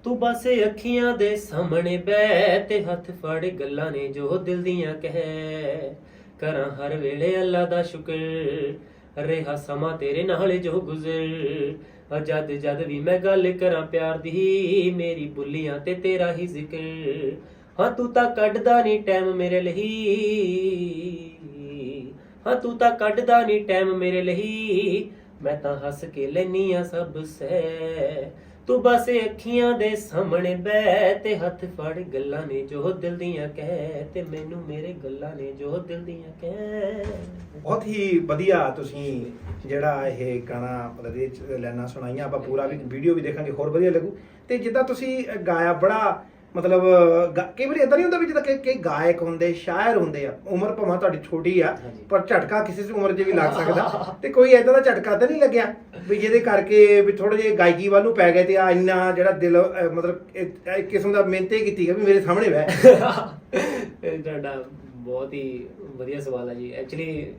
[SPEAKER 2] ਤੂੰ ਬਸ ਅੱਖੀਆਂ ਦੇ ਸਾਹਮਣੇ ਬੈ ਤੇ ਹੱਥ ਫੜ ਗੱਲਾਂ ਨੇ ਜੋ ਦਿਲ ਦੀਆਂ ਕਹਿ। ਕਰਾਂ ਹਰ ਵੇਲੇ ਅੱਲਾ ਦਾ ਸ਼ੁਕਰ ਰਿਹਾ ਸਮਾਂ ਤੇਰੇ ਨਾਲ ਜੋ ਗੁਜ਼ਰ। ਜਦ ਜਦ ਵੀ ਮੈਂ ਗੱਲ ਕਰਾਂ ਪਿਆਰ ਦੀ, ਮੇਰੀ ਬੁੱਲੀਆਂ ਤੇ ਤੇਰਾ ਹੀ ਜ਼ਿਕਰ। ਹਾਂ, ਤੂੰ ਤਾਂ ਕੱਢਦਾ ਨਹੀਂ ਟਾਈਮ ਮੇਰੇ ਲਈ। ਹਾਂ, ਤੂੰ ਤਾਂ ਕੱਢਦਾ ਨਹੀਂ ਟਾਈਮ ਮੇਰੇ ਲਈ। ਮੈਂ ਤਾਂ ਹੱਸ ਕੇ ਲੈਨੀ ਆ ਸਭ ਸਹਿ। ਤੂੰ ਬਸ ਅੱਖੀਆਂ ਦੇ ਸਾਹਮਣੇ ਬਹਿ ਤੇ ਹੱਥ ਫੜ ਗੱਲਾਂ ਨੇ ਜੋ ਦਿਲ ਦੀਆਂ ਕਹਿ ਤੇ ਮੈਨੂੰ ਮੇਰੇ ਗੱਲਾਂ ਨੇ ਜੋ ਦਿਲ ਦੀਆਂ ਕਹਿ।
[SPEAKER 1] ਬਹੁਤ ਹੀ ਵਧੀਆ ਤੁਸੀਂ ਜਿਹੜਾ ਇਹ ਗਾਣਾ ਮਤਲਬ ਇਹ 'ਚ ਲਾਈਨਾਂ ਸੁਣਾਈਆਂ ਆਪਾਂ ਪੂਰਾ ਵੀ ਵੀਡੀਓ ਵੀ ਦੇਖਾਂਗੇ ਹੋਰ ਵਧੀਆ ਲੱਗੂ। ਤੇ ਜਿੱਦਾਂ ਤੁਸੀਂ ਗਾਇਆ ਬੜਾ ਮਤਲਬ ਗਾ- ਕਈ ਵਾਰੀ ਇਦਾਂ ਨਹੀਂ ਹੁੰਦਾ ਵੀ ਜਿੱਦਾਂ ਕਿ ਕਈ ਗਾਇਕ ਹੁੰਦੇ ਸ਼ਾਇਰ ਹੁੰਦੇ ਆ ਉਮਰ ਭਾਵੇਂ ਤੁਹਾਡੀ ਛੋਟੀ ਆ
[SPEAKER 2] ਹਾਂਜੀ।
[SPEAKER 1] ਪਰ ਝਟਕਾ ਕਿਸੇ ਦੀ ਉਮਰ 'ਚ ਵੀ ਲੱਗ ਸਕਦਾ। ਤੇ ਕੋਈ ਇਦਾਂ ਦਾ ਝਟਕਾ ਤਾਂ ਨਹੀਂ ਲੱਗਿਆ ਵੀ ਜਿਹਦੇ ਕਰਕੇ ਵੀ ਥੋੜੇ ਜਿਹੇ ਗਾਇਕੀ ਵੱਲ ਨੂੰ ਪੈ ਗਏ ਤੇ ਆ ਇੰਨਾ ਜਿਹੜਾ ਦਿਲ ਅਹ, ਮਤਲਬ ਇੱਕ ਇੱਕ ਕਿਸਮ ਦਾ ਮਿਹਨਤੇ ਕੀਤੀ ਗਿਆ ਵੀ ਮੇਰੇ ਸਾਹਮਣੇ ਬਹਿ।
[SPEAKER 2] ਇਹ ਤੁਹਾਡਾ ਬਹੁਤ ਹੀ ਵਧੀਆ ਸਵਾਲ ਹੈ ਜੀ। ਐਕਚੁਅਲੀ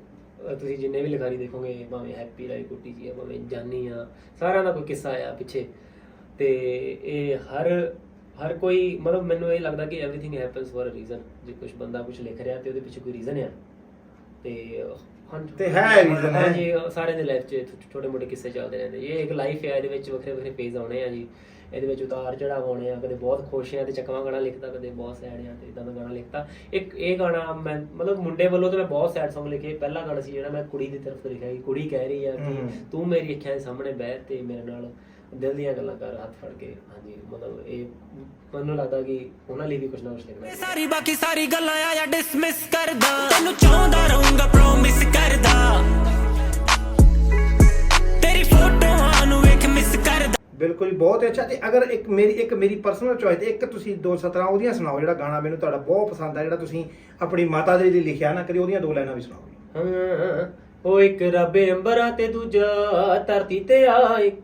[SPEAKER 2] ਤੁਸੀਂ ਜਿੰਨੇ ਵੀ ਲਿਖਾਰੀ ਦੇਖੋਗੇ ਭਾਵੇਂ ਹੈਪੀ ਰਾਈ ਕੁੱਟੀ ਜੀ ਆ ਭਾਵੇਂ ਜਾਨੀ ਆ ਸਾਰਿਆਂ ਦਾ ਕੋਈ ਕਿੱਸਾ ਆ ਪਿੱਛੇ। ਤੇ ਇਹ ਹਰ ਹਰ ਕੋਈ ਮਤਲਬ ਮੈਨੂੰ ਇਹ ਲੱਗਦਾ ਕਿ everything happens for a reason ਜੇ ਕੁਝ ਬੰਦਾ ਕੁਝ ਲਿਖ ਰਿਹਾ ਤੇ ਉਹਦੇ ਪਿੱਛੇ ਕੋਈ ਰੀਜ਼ਨ ਆ। ਤੇ ਹਾਂ
[SPEAKER 1] ਤੇ ਹੈ reason ਹੈ।
[SPEAKER 2] ਹਾਂਜੀ ਸਾਰੇ ਦੇ ਲਾਈਫ 'ਚ ਛੋਟੇ ਮੋਟੇ ਕਿੱਸੇ ਚੱਲਦੇ ਰਹਿੰਦੇ ਇਹ ਇੱਕ ਲਾਈਫ ਹੈ ਇਹਦੇ ਵਿੱਚ ਵੱਖਰੇ ਵੱਖਰੇ ਫੇਜ਼ ਆਉਣੇ ਆ ਜੀ। ਇਹਦੇ ਵਿੱਚ ਉਤਾਰ ਚੜਾਵ ਆਉਣੇ ਆ। ਕਦੇ ਬਹੁਤ ਖੁਸ਼ ਆ ਤੇ ਚੱਕਵਾਂ ਗਾਣਾ ਲਿਖਦਾ ਕਦੇ ਬਹੁਤ ਸੈਡ ਆ ਤੇ ਇਦਾਂ ਦਾ ਗਾਣਾ ਲਿਖਤਾ। ਇੱਕ ਇਹ ਗਾਣਾ ਮੈਂ ਮਤਲਬ ਮੁੰਡੇ ਵੱਲੋਂ ਤਾਂ ਮੈਂ ਬਹੁਤ ਸੈਡ Song ਲਿਖੇ ਪਹਿਲਾ ਗਾਣਾ ਸੀ ਜਿਹੜਾ ਮੈਂ ਕੁੜੀ ਦੀ ਤਰਫ ਤੋਂ ਲਿਖਿਆ ਕਿ ਕੁੜੀ ਕਹਿ ਰਹੀ ਆ ਕਿ। ਤੂੰ ਮੇਰੀ ਅੱਖਾਂ ਦੇ ਸਾਹਮਣੇ ਬਹਿ ਤੇ ਮੇਰੇ ਨਾਲ ਦਿਲ ਦੀਆਂ ਗੱਲਾਂ ਕਰ ਹੱਥ ਫੜ ਕੇ। ਹਾਂਜੀ ਮਤਲਬ ਇਹ ਮੈਨੂੰ ਲੱਗਦਾ ਕਿ ਉਹਨਾਂ ਲਈ ਵੀ ਕੁਝ ਨਾ ਕੁਝ ਲਿਖਣਾ
[SPEAKER 3] ਇਹ ਸਾਰੀ ਬਾਕੀ ਸਾਰੀ ਗੱਲਾਂ ਆ ਜਾਂ ਡਿਸਮਿਸ ਕਰਦਾ। ਤੈਨੂੰ ਚਾਹੁੰਦਾ ਰਹੂੰਗਾ ਪ੍ਰੋਮਿਸ ਕਰਦਾ। ਤੇਰੀ ਫੋਟੋਆਂ ਨੂੰ ਵੇਖ ਮਿਸ ਕਰਦਾ।
[SPEAKER 1] ਬਿਲਕੁਲ ਬਹੁਤ ਅੱਛਾ। ਤੇ ਅਗਰ ਇੱਕ ਮੇਰੀ ਇੱਕ ਮੇਰੀ ਪਰਸਨਲ ਚੋਇਸ ਤੇ ਇੱਕ ਤੁਸੀਂ ਦੋ ਸਤਰਾਂ ਉਹਦੀਆਂ ਸੁਣਾਓ ਜਿਹੜਾ ਗਾਣਾ ਮੈਨੂੰ ਤੁਹਾਡਾ ਬਹੁਤ ਪਸੰਦ ਆ ਜਿਹੜਾ ਤੁਸੀਂ ਆਪਣੀ ਮਾਤਾ ਦੇ ਲਈ ਲਿਖਿਆ ਨਾ ਕਰੀ ਉਹਦੀਆਂ ਦੋ ਲਾਈਨਾਂ ਵੀ ਸੁਣਾਓ।
[SPEAKER 2] ਉਹ ਇੱਕ ਰੱਬ ਅੰਬਰਾਂ ਤੇ ਦੂਜਾ ਧਰਤੀ ਤੇ ਆ ਇੱਕ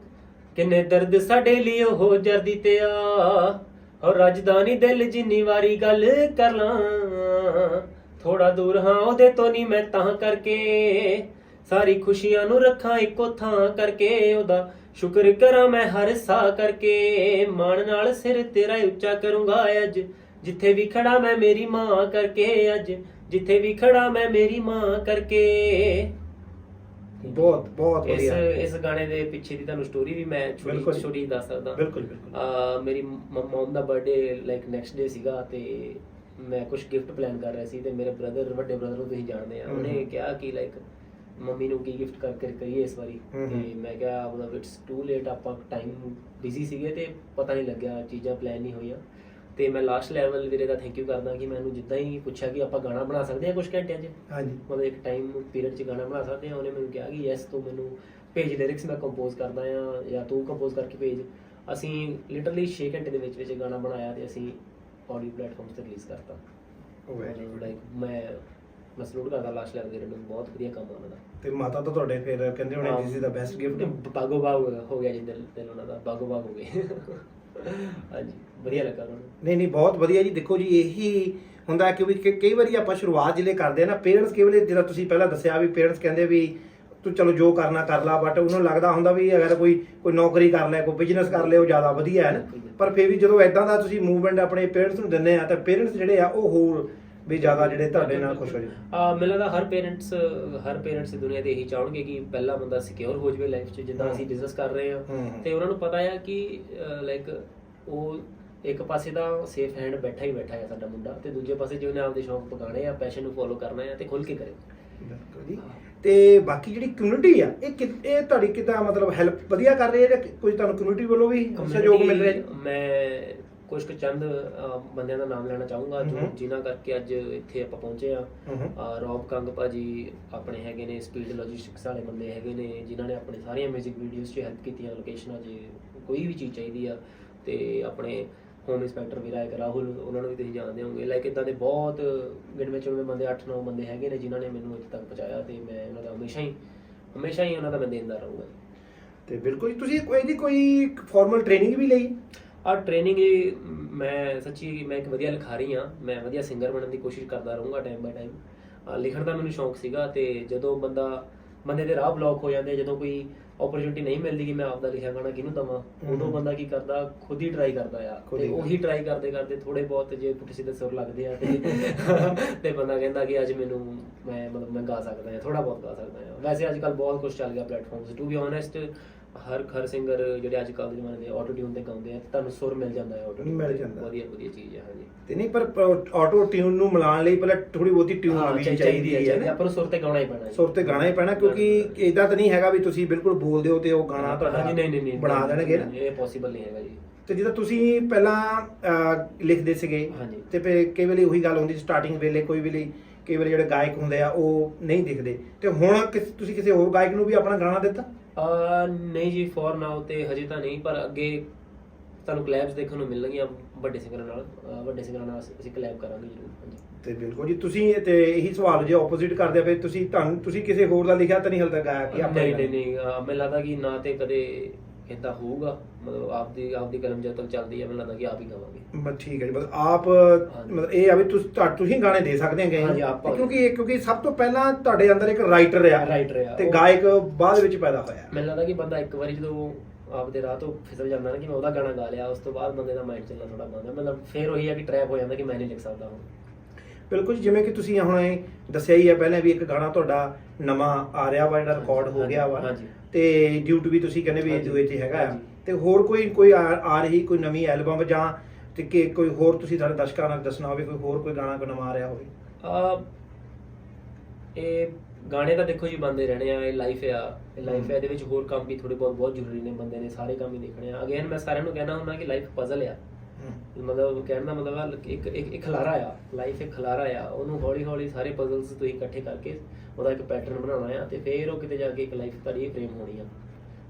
[SPEAKER 2] ਕਿੰਨੇ ਦਰਦ ਸਾਡੇ ਲਈ ਉਹ ਜਰਦੀ ਤੇ ਆ। ਔਰ ਰਾਜਧਾਨੀ ਦਿਲ ਜਿੰਨੀ ਵਾਰੀ ਗੱਲ ਕਰ ਲਾਂ। ਥੋੜਾ ਦੂਰ ਹਾਂ, ਉਹਦੇ ਤੋਂ ਨਹੀਂ ਮੈਂ ਤਾਂ ਕਰਕੇ। ਸਾਰੀ ਖੁਸ਼ੀਆਂ ਨੂੰ ਰੱਖਾਂ ਇੱਕੋ ਥਾਂ ਕਰਕੇ। ਉਹਦਾ ਸ਼ੁਕਰ ਕਰਾਂ ਮੈਂ ਹਰ ਸਾਹ ਕਰਕੇ। ਮਾਣ ਨਾਲ ਸਿਰ ਤੇਰਾ ਉੱਚਾ ਕਰੂੰਗਾ ਅੱਜ। ਜਿੱਥੇ ਵੀ ਖੜਾ ਮੈਂ ਮੇਰੀ ਮਾਂ ਕਰਕੇ ਅੱਜ। ਜਿੱਥੇ ਵੀ ਖੜਾ ਮੈਂ ਮੇਰੀ ਮਾਂ ਕਰਕੇ।
[SPEAKER 1] ਬਹੁਤ ਬਹੁਤ
[SPEAKER 2] ਇਸ
[SPEAKER 1] ਵਧੀਆ।
[SPEAKER 2] ਇਸ ਗਾਣੇ ਦੇ ਪਿੱਛੇ ਦੀ ਤੁਹਾਨੂੰ ਸਟੋਰੀ ਵੀ ਮੈਂ
[SPEAKER 1] ਬਿਲਕੁਲ।
[SPEAKER 2] ਛੋਟੀ ਛੋਟੀ ਦੱਸ ਸਕਦਾ।
[SPEAKER 1] ਬਿਲਕੁਲ ਬਿਲਕੁਲ।
[SPEAKER 2] ਆ ਮੇਰੀ ਮਮ ਦਾ ਬਰਥਡੇ ਲਾਈਕ ਨੈਕਸਟ ਡੇ ਸੀਗਾ ਤੇ ਮੈਂ ਕੁਝ ਗਿਫਟ ਪਲਾਨ ਕਰ ਰਿਹਾ ਸੀ ਤੇ ਮੇਰੇ ਬ੍ਰਦਰ ਵੱਡੇ ਬ੍ਰਦਰ ਨੂੰ ਤੁਸੀਂ ਜਾਣਦੇ ਆ। ਉਹਨੇ। ਕਿਹਾ ਕਿ ਲਾਈਕ ਮੰਮੀ ਨੂੰ ਕੀ ਗਿਫਟ ਕਰਕੇ ਕਰੀਏ ਇਸ ਵਾਰੀ। ਤੇ ਮੈਂ ਕਿਹਾ ਮਤਲਬ ਇਟਸ ਟੂ ਲੇਟ ਆਪਾਂ ਟਾਈਮ ਬਿਜ਼ੀ ਸੀਗੇ ਤੇ ਪਤਾ ਨਹੀਂ ਲੱਗਿਆ ਚੀਜ਼ਾਂ ਪਲਾਨ ਨਹੀਂ ਹੋਈਆਂ। ਤੇ ਮੈਂ ਲਾਸਟ ਲੈਵਲ ਵੀਰੇ ਦਾ ਥੈਂਕ ਯੂ ਕਰਦਾ ਕਿ ਮੈਨੂੰ ਜਿੱਦਾਂ ਹੀ ਪੁੱਛਿਆ ਕਿ ਆਪਾਂ ਗਾਣਾ ਬਣਾ ਸਕਦੇ ਹਾਂ ਕੁਝ ਘੰਟਿਆਂ 'ਚ।
[SPEAKER 1] ਹਾਂਜੀ।
[SPEAKER 2] ਮਤਲਬ ਇੱਕ ਟਾਈਮ ਪੀਰੀਅਡ 'ਚ ਗਾਣਾ ਬਣਾ ਸਕਦੇ ਆ ਉਹਨੇ ਮੈਨੂੰ ਕਿਹਾ ਕਿ ਯੈਸ ਤੂੰ ਮੈਨੂੰ ਭੇਜ ਲਿਰਿਕਸ ਮੈਂ ਕੰਪੋਜ਼ ਕਰਦਾ ਆ ਜਾਂ ਤੂੰ ਕੰਪੋਜ਼ ਕਰਕੇ ਭੇਜ ਅਸੀਂ ਲਿਟਰਲੀ 6 ਘੰਟੇ ਦੇ ਵਿੱਚ ਵਿੱਚ ਗਾਣਾ ਬਣਾਇਆ ਤੇ ਅਸੀਂ ਆਡੀਓ ਪਲੇਟਫਾਰਮਸ ਤੇ ਰਿਲੀਜ਼ ਕਰਤਾ। ਲਾਈਕ ਮੈਂ ਮੈਂ ਸਲੂਟ ਕਰਦਾ ਲਾਸਟ ਲੈਵਲ ਦੇ ਨੂੰ। ਬਹੁਤ ਵਧੀਆ ਕੰਮ ਉਹਨਾਂ ਦਾ।
[SPEAKER 1] ਤੇ ਮਾਤਾ ਤਾਂ ਤੁਹਾਡੇ ਫਿਰ ਕਹਿੰਦੇ ਹੋਣੇ
[SPEAKER 2] ਹਾਂ।
[SPEAKER 1] This is the best gift
[SPEAKER 2] ਬਾਗੋ ਬਾਗ ਹੋ ਗਿਆ ਜੀ ਦਿਲ ਦਿਲ ਉਹਨਾਂ ਦਾ। ਬਾਗੋ ਬਾਗ ਹੋ ਗਏ। ਹਾਂਜੀ। ਵਧੀਆ ਲੱਗਾ ਉਹਨਾਂ ਨੂੰ।
[SPEAKER 1] ਨਹੀਂ ਨਹੀਂ ਬਹੁਤ ਵਧੀਆ ਜੀ। ਦੇਖੋ ਜੀ ਇਹੀ ਹੁੰਦਾ ਕਿ ਵੀ ਕਿ- ਕਈ ਵਾਰੀ ਆਪਾਂ ਸ਼ੁਰੂਆਤ ਜਿਹੜੇ ਕਰਦੇ ਆ ਨਾ ਪੇਰੈਂਟਸ ਕਈ ਵੇਲੇ ਜਿਹੜਾ ਤੁਸੀਂ ਪਹਿਲਾਂ ਦੱਸਿਆ ਵੀ ਪੇਰੈਂਟਸ ਕਹਿੰਦੇ ਵੀ ਤੂੰ ਚਲੋ ਜੋ ਕਰਨਾ ਕਰ ਲਾ ਬਟ ਉਹਨੂੰ ਲੱਗਦਾ ਹੁੰਦਾ ਵੀ ਅਗਰ ਕੋਈ ਕੋਈ ਨੌਕਰੀ ਕਰ ਲੈ ਕੋਈ ਬਿਜ਼ਨਸ ਕਰ ਲੈ ਉਹ ਜ਼ਿਆਦਾ ਵਧੀਆ ਹੈ ਨਾ। ਪਰ ਫਿਰ ਵੀ ਜਦੋਂ ਐਦਾਂ ਦਾ ਤੁਸੀਂ ਮੂਵਮੈਂਟ ਆਪਣੇ ਪੇਰੈਂਟਸ ਨੂੰ ਦਿੰਦੇ ਆ ਤਾਂ ਪੇਰੈਂਟਸ ਜਿਹੜੇ ਆ ਉਹ ਹੋਰ ਵੀ ਜ਼ਿਆਦਾ ਜਿਹੜੇ ਤੁਹਾਡੇ ਨਾਲ ਖੁਸ਼ ਹੋ ਜਾਣ।
[SPEAKER 2] ਆ ਮੈਨੂੰ ਲੱਗਦਾ ਹਰ ਪੇਰੈਂਟਸ ਹਰ ਪੇਰੈਂਟਸ ਦੁਨੀਆ ਦੇ ਇਹੀ ਚਾਹਣਗੇ ਕਿ ਪਹਿਲਾ ਬੰਦਾ ਸਿਕਿਉਰ ਹੋ ਜਾਵੇ ਲਾਈਫ 'ਚ ਜਿੱਦਾਂ
[SPEAKER 1] ਹਮ।
[SPEAKER 2] ਅਸੀਂ ਬਿਜ਼ਨਸ ਕਰ ਰਹੇ ਹਾਂ।
[SPEAKER 1] ਹਮ।
[SPEAKER 2] ਤੇ ਉਹਨਾਂ ਨੂੰ ਪਤਾ ਹੈ ਕਿ ਲਾਈਕ ਉਹ ਇੱਕ ਪਾਸੇ ਦਾ ਸੇਫ ਹੈਂਡ ਬੈਠਾ ਹੀ ਬੈਠਾ ਹੈ ਸਾਡਾ ਮੁੰਡਾ ਤੇ ਦੂਜੇ ਪਾਸੇ ਜੇ ਉਹਨੇ ਆਪਦੇ ਸ਼ੌਂਕ ਪਕਾਣੇ ਆ ਪੈਸ਼ਨ ਨੂੰ ਫੋਲੋ ਕਰਨਾ ਹੈ ਤੇ ਖੁੱਲ ਕੇ ਕਰੇ।
[SPEAKER 1] ਬਿਲਕੁਲ ਜੀ। ਤੇ ਬਾਕੀ ਜਿਹੜੀ ਕਮਿਊਨਿਟੀ ਆ ਇਹ ਕਿ- ਇਹ ਤੁਹਾਡੀ ਕਿਦਾਂ ਮਤਲਬ ਹੈਲਪ ਵਧੀਆ ਕਰ ਰਹੀ ਹੈ ਜਾਂ ਕੋਈ ਤੁਹਾਨੂੰ ਕਮਿਊਨਿਟੀ ਵੱਲੋਂ ਵੀ ਸਹਿਯੋਗ ਮਿਲ ਰਿਹਾ ਜੀ?
[SPEAKER 2] ਮੈਂ ਕੁਝ ਕੁ ਚੰਦ ਅਹ, ਬੰਦਿਆਂ ਦਾ ਨਾਮ ਲੈਣਾ ਚਾਹੂੰਗਾ ਜੋ। ਜਿਨ੍ਹਾਂ ਕਰਕੇ ਅੱਜ ਇੱਥੇ ਆਪਾਂ ਪਹੁੰਚੇ ਆ। ਰੌਬ ਕੰਗ ਭਾਜੀ ਆਪਣੇ ਹੈਗੇ ਨੇ ਸਪੀਡ ਲੌਜਿਸਟਿਕਸ ਵਾਲੇ ਬੰਦੇ ਹੈਗੇ ਨੇ ਜਿਨ੍ਹਾਂ ਨੇ ਆਪਣੇ ਸਾਰੀਆਂ 뮤직 ਵੀਡੀਓਜ਼ 'ਚ ਹੈਲਪ ਕੀਤੀਆਂ ਲੋਕੇਸ਼ਨਾਂ 'ਚ ਕੋਈ ਵੀ ਚੀਜ਼ ਚਾਹੀਦੀ ਆ। ਤੇ ਆਪਣੇ ਹੋਮ ਇੰਸਪੈਕਟਰ ਵਿਰਾਇਕ ਰਾਹੁਲ ਉਹਨਾਂ ਨੂੰ ਵੀ ਤੁਸੀਂ ਜਾਣਦੇ ਹੋਵੋਗੇ। ਲਾਈਕ ਇਦਾਂ ਦੇ ਬਹੁਤ ਗਿਣਵੇਂ ਚੁਣਵੇਂ ਬੰਦੇ 8-9 ਬੰਦੇ ਹੈਗੇ ਨੇ ਜਿਨ੍ਹਾਂ ਨੇ ਮੈਨੂੰ ਇੱਥੇ ਤੱਕ ਪਹੁੰਚਾਇਆ ਤੇ ਮੈਂ ਉਹਨਾਂ ਦਾ ਹਮੇਸ਼ਾ ਹੀ ਹਮੇਸ਼ਾ ਹੀ ਉਹਨਾਂ ਦਾ ਮੈਂ ਦੇਣਦਾਰ ਰਹੂੰਗਾ।
[SPEAKER 1] ਤੇ ਬਿਲਕੁਲ ਤੁਸੀਂ ਕੋਈ ਇਹਦੀ ਕੋਈ ਫਾਰਮਲ ਟ੍ਰੇਨਿੰਗ ਵੀ ਲਈ?
[SPEAKER 2] ਆ ਟ੍ਰੇਨਿੰਗ ਮੈਂ ਸੱਚੀ ਮੈਂ ਇੱਕ ਵਧੀਆ ਲਿਖਾਰੀ ਆ ਮੈਂ ਵਧੀਆ ਸਿੰਗਰ ਬਣਨ ਦੀ ਕੋਸ਼ਿਸ਼ ਕਰਦਾ ਰਹੂੰਗਾ ਟਾਈਮ ਬਾਈ ਟਾਈਮ ਲਿਖਣ ਦਾ ਮੈਨੂੰ ਸ਼ੌਂਕ ਸੀਗਾ ਤੇ ਜਦੋਂ ਬੰਦਾ ਬੰਦੇ ਦੇ ਰਾਹ ਬਲੌਕ ਹੋ ਜਾਂਦੇ ਜਦੋਂ ਕੋਈ ਓਪਰਚੁਨਿਟੀ ਨਹੀਂ ਮਿਲਦੀ ਕਿ ਮੈਂ ਆਪਦਾ ਲਿਖਿਆ ਗਾਣਾ ਕਿਹਨੂੰ ਦਵਾਂ ਉਦੋਂ। ਬੰਦਾ ਕੀ ਕਰਦਾ ਖੁਦ ਹੀ ਟਰਾਈ ਕਰਦਾ ਆ। ਤੇ ਉਹੀ ਟਰਾਈ ਕਰਦੇ ਕਰਦੇ ਥੋੜੇ ਬਹੁਤ ਜੇ ਪੁੱਠੇ ਸਿੱਧੇ ਸੁਰ ਲੱਗਦੇ ਆ ਤੇ ਤੇ ਬੰਦਾ ਕਹਿੰਦਾ ਕਿ ਅੱਜ ਮੈਨੂੰ ਮੈਂ ਮਤਲਬ ਮੈਂ ਗਾ ਸਕਦਾ ਹਾਂ ਥੋੜਾ ਬਹੁਤ ਗਾ ਸਕਦਾ ਹਾਂ ਵੈਸੇ ਅੱਜ ਕੱਲ ਬਹੁਤ ਕੁਝ ਚੱਲ ਗਿਆ ਪਲੇਟਫਾਰਮਸ ਟੂ ਬੀ ਓਨੈਸਟ ਹਰ ਹਰ ਸਿੰਗਰ ਜਿਹੜੇ ਅੱਜ ਕੱਲ ਦੇ ਜ਼ਮਾਨੇ ਦੇ ਆਟੋ ਟਿਊਨ ਤੇ ਗਾਉਂਦੇ ਆ ਤੁਹਾਨੂੰ ਸੁਰ ਮਿਲ ਜਾਂਦਾ ਹੈ ਆਟੋ
[SPEAKER 1] ਮਿਲ ਜਾਂਦਾ।
[SPEAKER 2] ਵਧੀਆ ਵਧੀਆ ਚੀਜ਼ ਹੈ ਹਾਂਜੀ।
[SPEAKER 1] ਤੇ ਨਹੀਂ ਪਰ ਆਟੋ ਟਿਊਨ ਨੂੰ ਮਿਲਾਉਣ ਲਈ ਪਹਿਲਾਂ ਥੋੜੀ ਬਹੁਤੀ ਟਿਊਨ
[SPEAKER 2] ਹਾਂ,
[SPEAKER 1] ਆਉਣੀ
[SPEAKER 2] ਚਾਹੀ-
[SPEAKER 1] ਚਾਹੀਦੀ ਹੈ ਨਾ।
[SPEAKER 2] ਆਪਾਂ ਨੂੰ ਸੁਰ ਤੇ ਗਾਉਣਾ ਹੀ ਪੈਣਾ।
[SPEAKER 1] ਸੁਰ ਤੇ ਗਾਣਾ ਹੀ ਪੈਣਾ ਕਿਉਂਕਿ ਇਦਾਂ ਤਾਂ ਨਹੀਂ ਹੈਗਾ ਵੀ ਤੁਸੀਂ ਬਿਲਕੁਲ ਬੋਲਦੇ ਹੋ ਤੇ ਉਹ ਗਾਣਾ ਤੁਹਾਡਾ
[SPEAKER 2] ਹਾਂਜੀ, ਨਹੀਂ ਨਹੀਂ ਨਹੀਂ
[SPEAKER 1] ਬਣਾ ਦੇਣਗੇ ਨਾ।
[SPEAKER 2] ਇਹ ਪੋਸੀਬਲ ਨਹੀਂ ਹੈਗਾ ਜੀ।
[SPEAKER 1] ਤੇ ਜਦੋਂ ਤੁਸੀਂ ਪਹਿਲਾਂ ਅਹ, ਲਿਖਦੇ ਸੀਗੇ
[SPEAKER 2] ਹਾਂਜੀ।
[SPEAKER 1] ਤੇ ਫਿਰ ਕਈ ਵੇਲੇ ਉਹੀ ਗੱਲ ਹੁੰਦੀ ਸਟਾਰਟਿੰਗ ਵੇਲੇ ਕੋਈ ਵੇਲੇ ਕਈ ਵੇਲੇ ਜਿਹੜੇ ਗਾਇਕ ਹੁੰਦੇ ਆ ਉਹ ਨਹੀਂ ਦਿਖਦੇ। ਤੇ ਹੁਣ ਕਿਸ- ਤੁਸੀਂ ਕਿਸੇ ਹੋਰ ਗਾਇਕ ਨੂੰ ਵੀ ਆਪਣਾ ਗਾਣਾ ਦਿੱਤਾ?
[SPEAKER 2] ਨਹੀਂ ਜੀ ਫॉर ਨਾਓ ਤੇ ਹਜੇ ਤਾਂ ਨਹੀਂ ਪਰ ਅੱਗੇ ਤੁਹਾਨੂੰ ਕਲੈਬਸ ਦੇਖਣ ਨੂੰ ਮਿਲਣਗੀਆਂ ਵੱਡੇ ਸਿੰਗਰਾਂ ਨਾਲ ਵੱਡੇ ਸਿੰਗਰਾਂ ਨਾਲ ਅਸੀਂ ਕਲੈਬ ਕਰਾਂਗੇ ਜ਼ਰੂਰ ਹਾਂਜੀ
[SPEAKER 1] ਤੇ ਬਿਲਕੁਲ ਜੀ ਤੁਸੀਂ ਤੇ ਇਹੀ ਸਵਾਲ ਜੇ ਆਪੋਜ਼ਿਟ ਕਰਦੇ ਆ ਫਿਰ ਤੁਸੀਂ ਤੁਹਾਨੂੰ ਤੁਸੀਂ ਕਿਸੇ ਹੋਰ ਦਾ ਲਿਖਿਆ ਤਾਂ ਨਹੀਂ ਹਲ ਤੱਕ ਗਾਇਆ ਕਿ
[SPEAKER 2] ਨਹੀਂ ਨਹੀਂ? ਨਹੀਂ ਮੈਨੂੰ ਲੱਗਦਾ ਕਿ ਨਾ ਤੇ ਕਦੇ ਇਦਾਂ ਹੋਊਗਾ ਮਤਲਬ ਆਪਦੀ ਆਪਦੀ ਕਲਮ ਜਦ ਤੱਕ ਚੱਲਦੀ ਹੈ ਮੈਨੂੰ ਲੱਗਦਾ ਕਿ ਆਪ ਹੀ ਗਾਵਾਂਗੇ
[SPEAKER 1] ਬਸ ਠੀਕ ਹੈ ਜੀ ਬਸ ਆਪ ਮਤਲਬ ਇਹ ਆ ਵੀ ਤੁਸੀਂ ਤੁਹਾ- ਤੁਸੀਂ ਗਾਣੇ ਦੇ ਸਕਦੇ ਹੈਗੇ
[SPEAKER 2] ਹਾਂਜੀ, ਆਪ
[SPEAKER 1] ਕਿਉਂਕਿ ਕਿਉਂਕਿ ਸਭ ਤੋਂ ਪਹਿਲਾਂ ਤੁਹਾਡੇ ਅੰਦਰ ਇੱਕ ਰਾਈਟਰ ਆ
[SPEAKER 2] Writer ਆ,
[SPEAKER 1] ਤੇ
[SPEAKER 2] ਉਹ-
[SPEAKER 1] ਗਾਇਕ ਬਾਅਦ ਵਿੱਚ ਪੈਦਾ ਹੋਇਆ।
[SPEAKER 2] ਮੈਨੂੰ ਲੱਗਦਾ ਕਿ ਬੰਦਾ ਇੱਕ ਵਾਰੀ ਜਦੋਂ ਆਪਦੇ ਰਾਹ ਤੋਂ ਫਿਸਲ ਜਾਂਦਾ ਨਾ ਕਿ ਮੈਂ ਉਹਦਾ ਗਾਣਾ ਗਾ ਲਿਆ ਉਸ ਤੋਂ ਬਾਅਦ ਬੰਦੇ ਦਾ ਮਾਈਂਡ ਚੱਲਣਾ ਥੋੜਾ ਬੰਦ ਹੈ ਮਤਲਬ ਫੇਰ ਉਹੀ ਆ ਕਿ ਟਰੈਪ ਹੋ ਜਾਂਦਾ ਕਿ ਮੈਂ ਨਹੀਂ ਲਿਖ ਸਕਦਾ ਹੁਣ।
[SPEAKER 1] ਬਿਲਕੁਲ ਜੀ, ਜਿਵੇਂ ਕਿ ਤੁਸੀਂ ਹੁਣ ਇਹ ਦੱਸਿਆ ਹੀ ਹੈ ਪਹਿਲਾਂ ਵੀ ਇੱਕ ਗਾਣਾ ਤੁਹਾਡਾ ਨਵਾਂ ਆ ਰਿਹਾ ਵਾ ਜਿਹੜਾ ਰਿਕਾਰਡ ਹੋ ਗਿਆ ਵਾ।
[SPEAKER 2] ਹਾਂਜੀ।
[SPEAKER 1] ਤੇ ਡਿਊਟ ਵੀ ਤੁਸੀਂ ਕਹਿੰਦੇ ਵੀ ਇਹ
[SPEAKER 2] ਹਾਂਜੀ,
[SPEAKER 1] ਦੂਏ ਹੈਗਾ। ਆ
[SPEAKER 2] ਹਾਂਜੀ।
[SPEAKER 1] ਤੇ ਹੋਰ ਕੋਈ ਕੋਈ ਆ ਆ ਰਹੀ ਕੋਈ ਨਵੀਂ ਐਲਬਮ ਜਾਂ ਤੇ ਕਿ ਕੋਈ ਹੋਰ ਤੁਸੀਂ ਸਾਡੇ ਦਰਸ਼ਕਾਂ ਨਾਲ ਦੱਸਣਾ ਹੋਵੇ ਕੋਈ ਹੋਰ ਕੋਈ ਗਾਣਾ ਕੋਈ ਨਵਾਂ ਆ ਰਿਹਾ ਹੋਵੇ?
[SPEAKER 2] ਆ ਇਹ ਗਾਣੇ ਤਾਂ ਦੇਖੋ ਜੀ ਬੰਦੇ ਰਹਿਣੇ ਆ ਇਹ ਲਾਈਫ ਆ। ਇਹ ਲਾਈਫ ਹੈ। ਇਹਦੇ ਵਿੱਚ ਹੋਰ ਕੰਮ ਵੀ ਥੋੜੇ ਬਹੁਤ ਬਹੁਤ ਜ਼ਰੂਰੀ ਨੇ ਬੰਦੇ ਨੇ ਸਾਰੇ ਕੰਮ ਹੀ ਦੇਖਣੇ ਆ। ਅਗੇਨ ਮੈਂ ਸਾਰਿਆਂ ਨੂੰ ਕਹਿਣਾ ਹੁੰਦਾ ਕਿ ਲਾਈਫ ਪਜ਼ਲ ਆ। ਮਤਲਬ ਕਹਿਣ ਦਾ ਮਤਲਬ ਆ ਇੱਕ ਇੱਕ ਇੱਕ ਖਲਾਰਾ ਆ ਲਾਈਫ ਇੱਕ ਖਲਾਰਾ ਆ ਉਹਨੂੰ ਹੌਲੀ ਹੌਲੀ ਸਾਰੇ ਪਜ਼ਲਸ ਤੁਸੀਂ ਇਕੱਠੇ ਕਰਕੇ ਉਹਦਾ ਇੱਕ ਪੈਟਰਨ ਬਣਾਉਣਾ ਆ ਤੇ ਫਿਰ ਉਹ ਕਿਤੇ ਜਾ ਕੇ ਇੱਕ ਲਾਈਫ ਤੁਹਾਡੀ ਫਰੇਮ ਹੋਣੀ ਆ।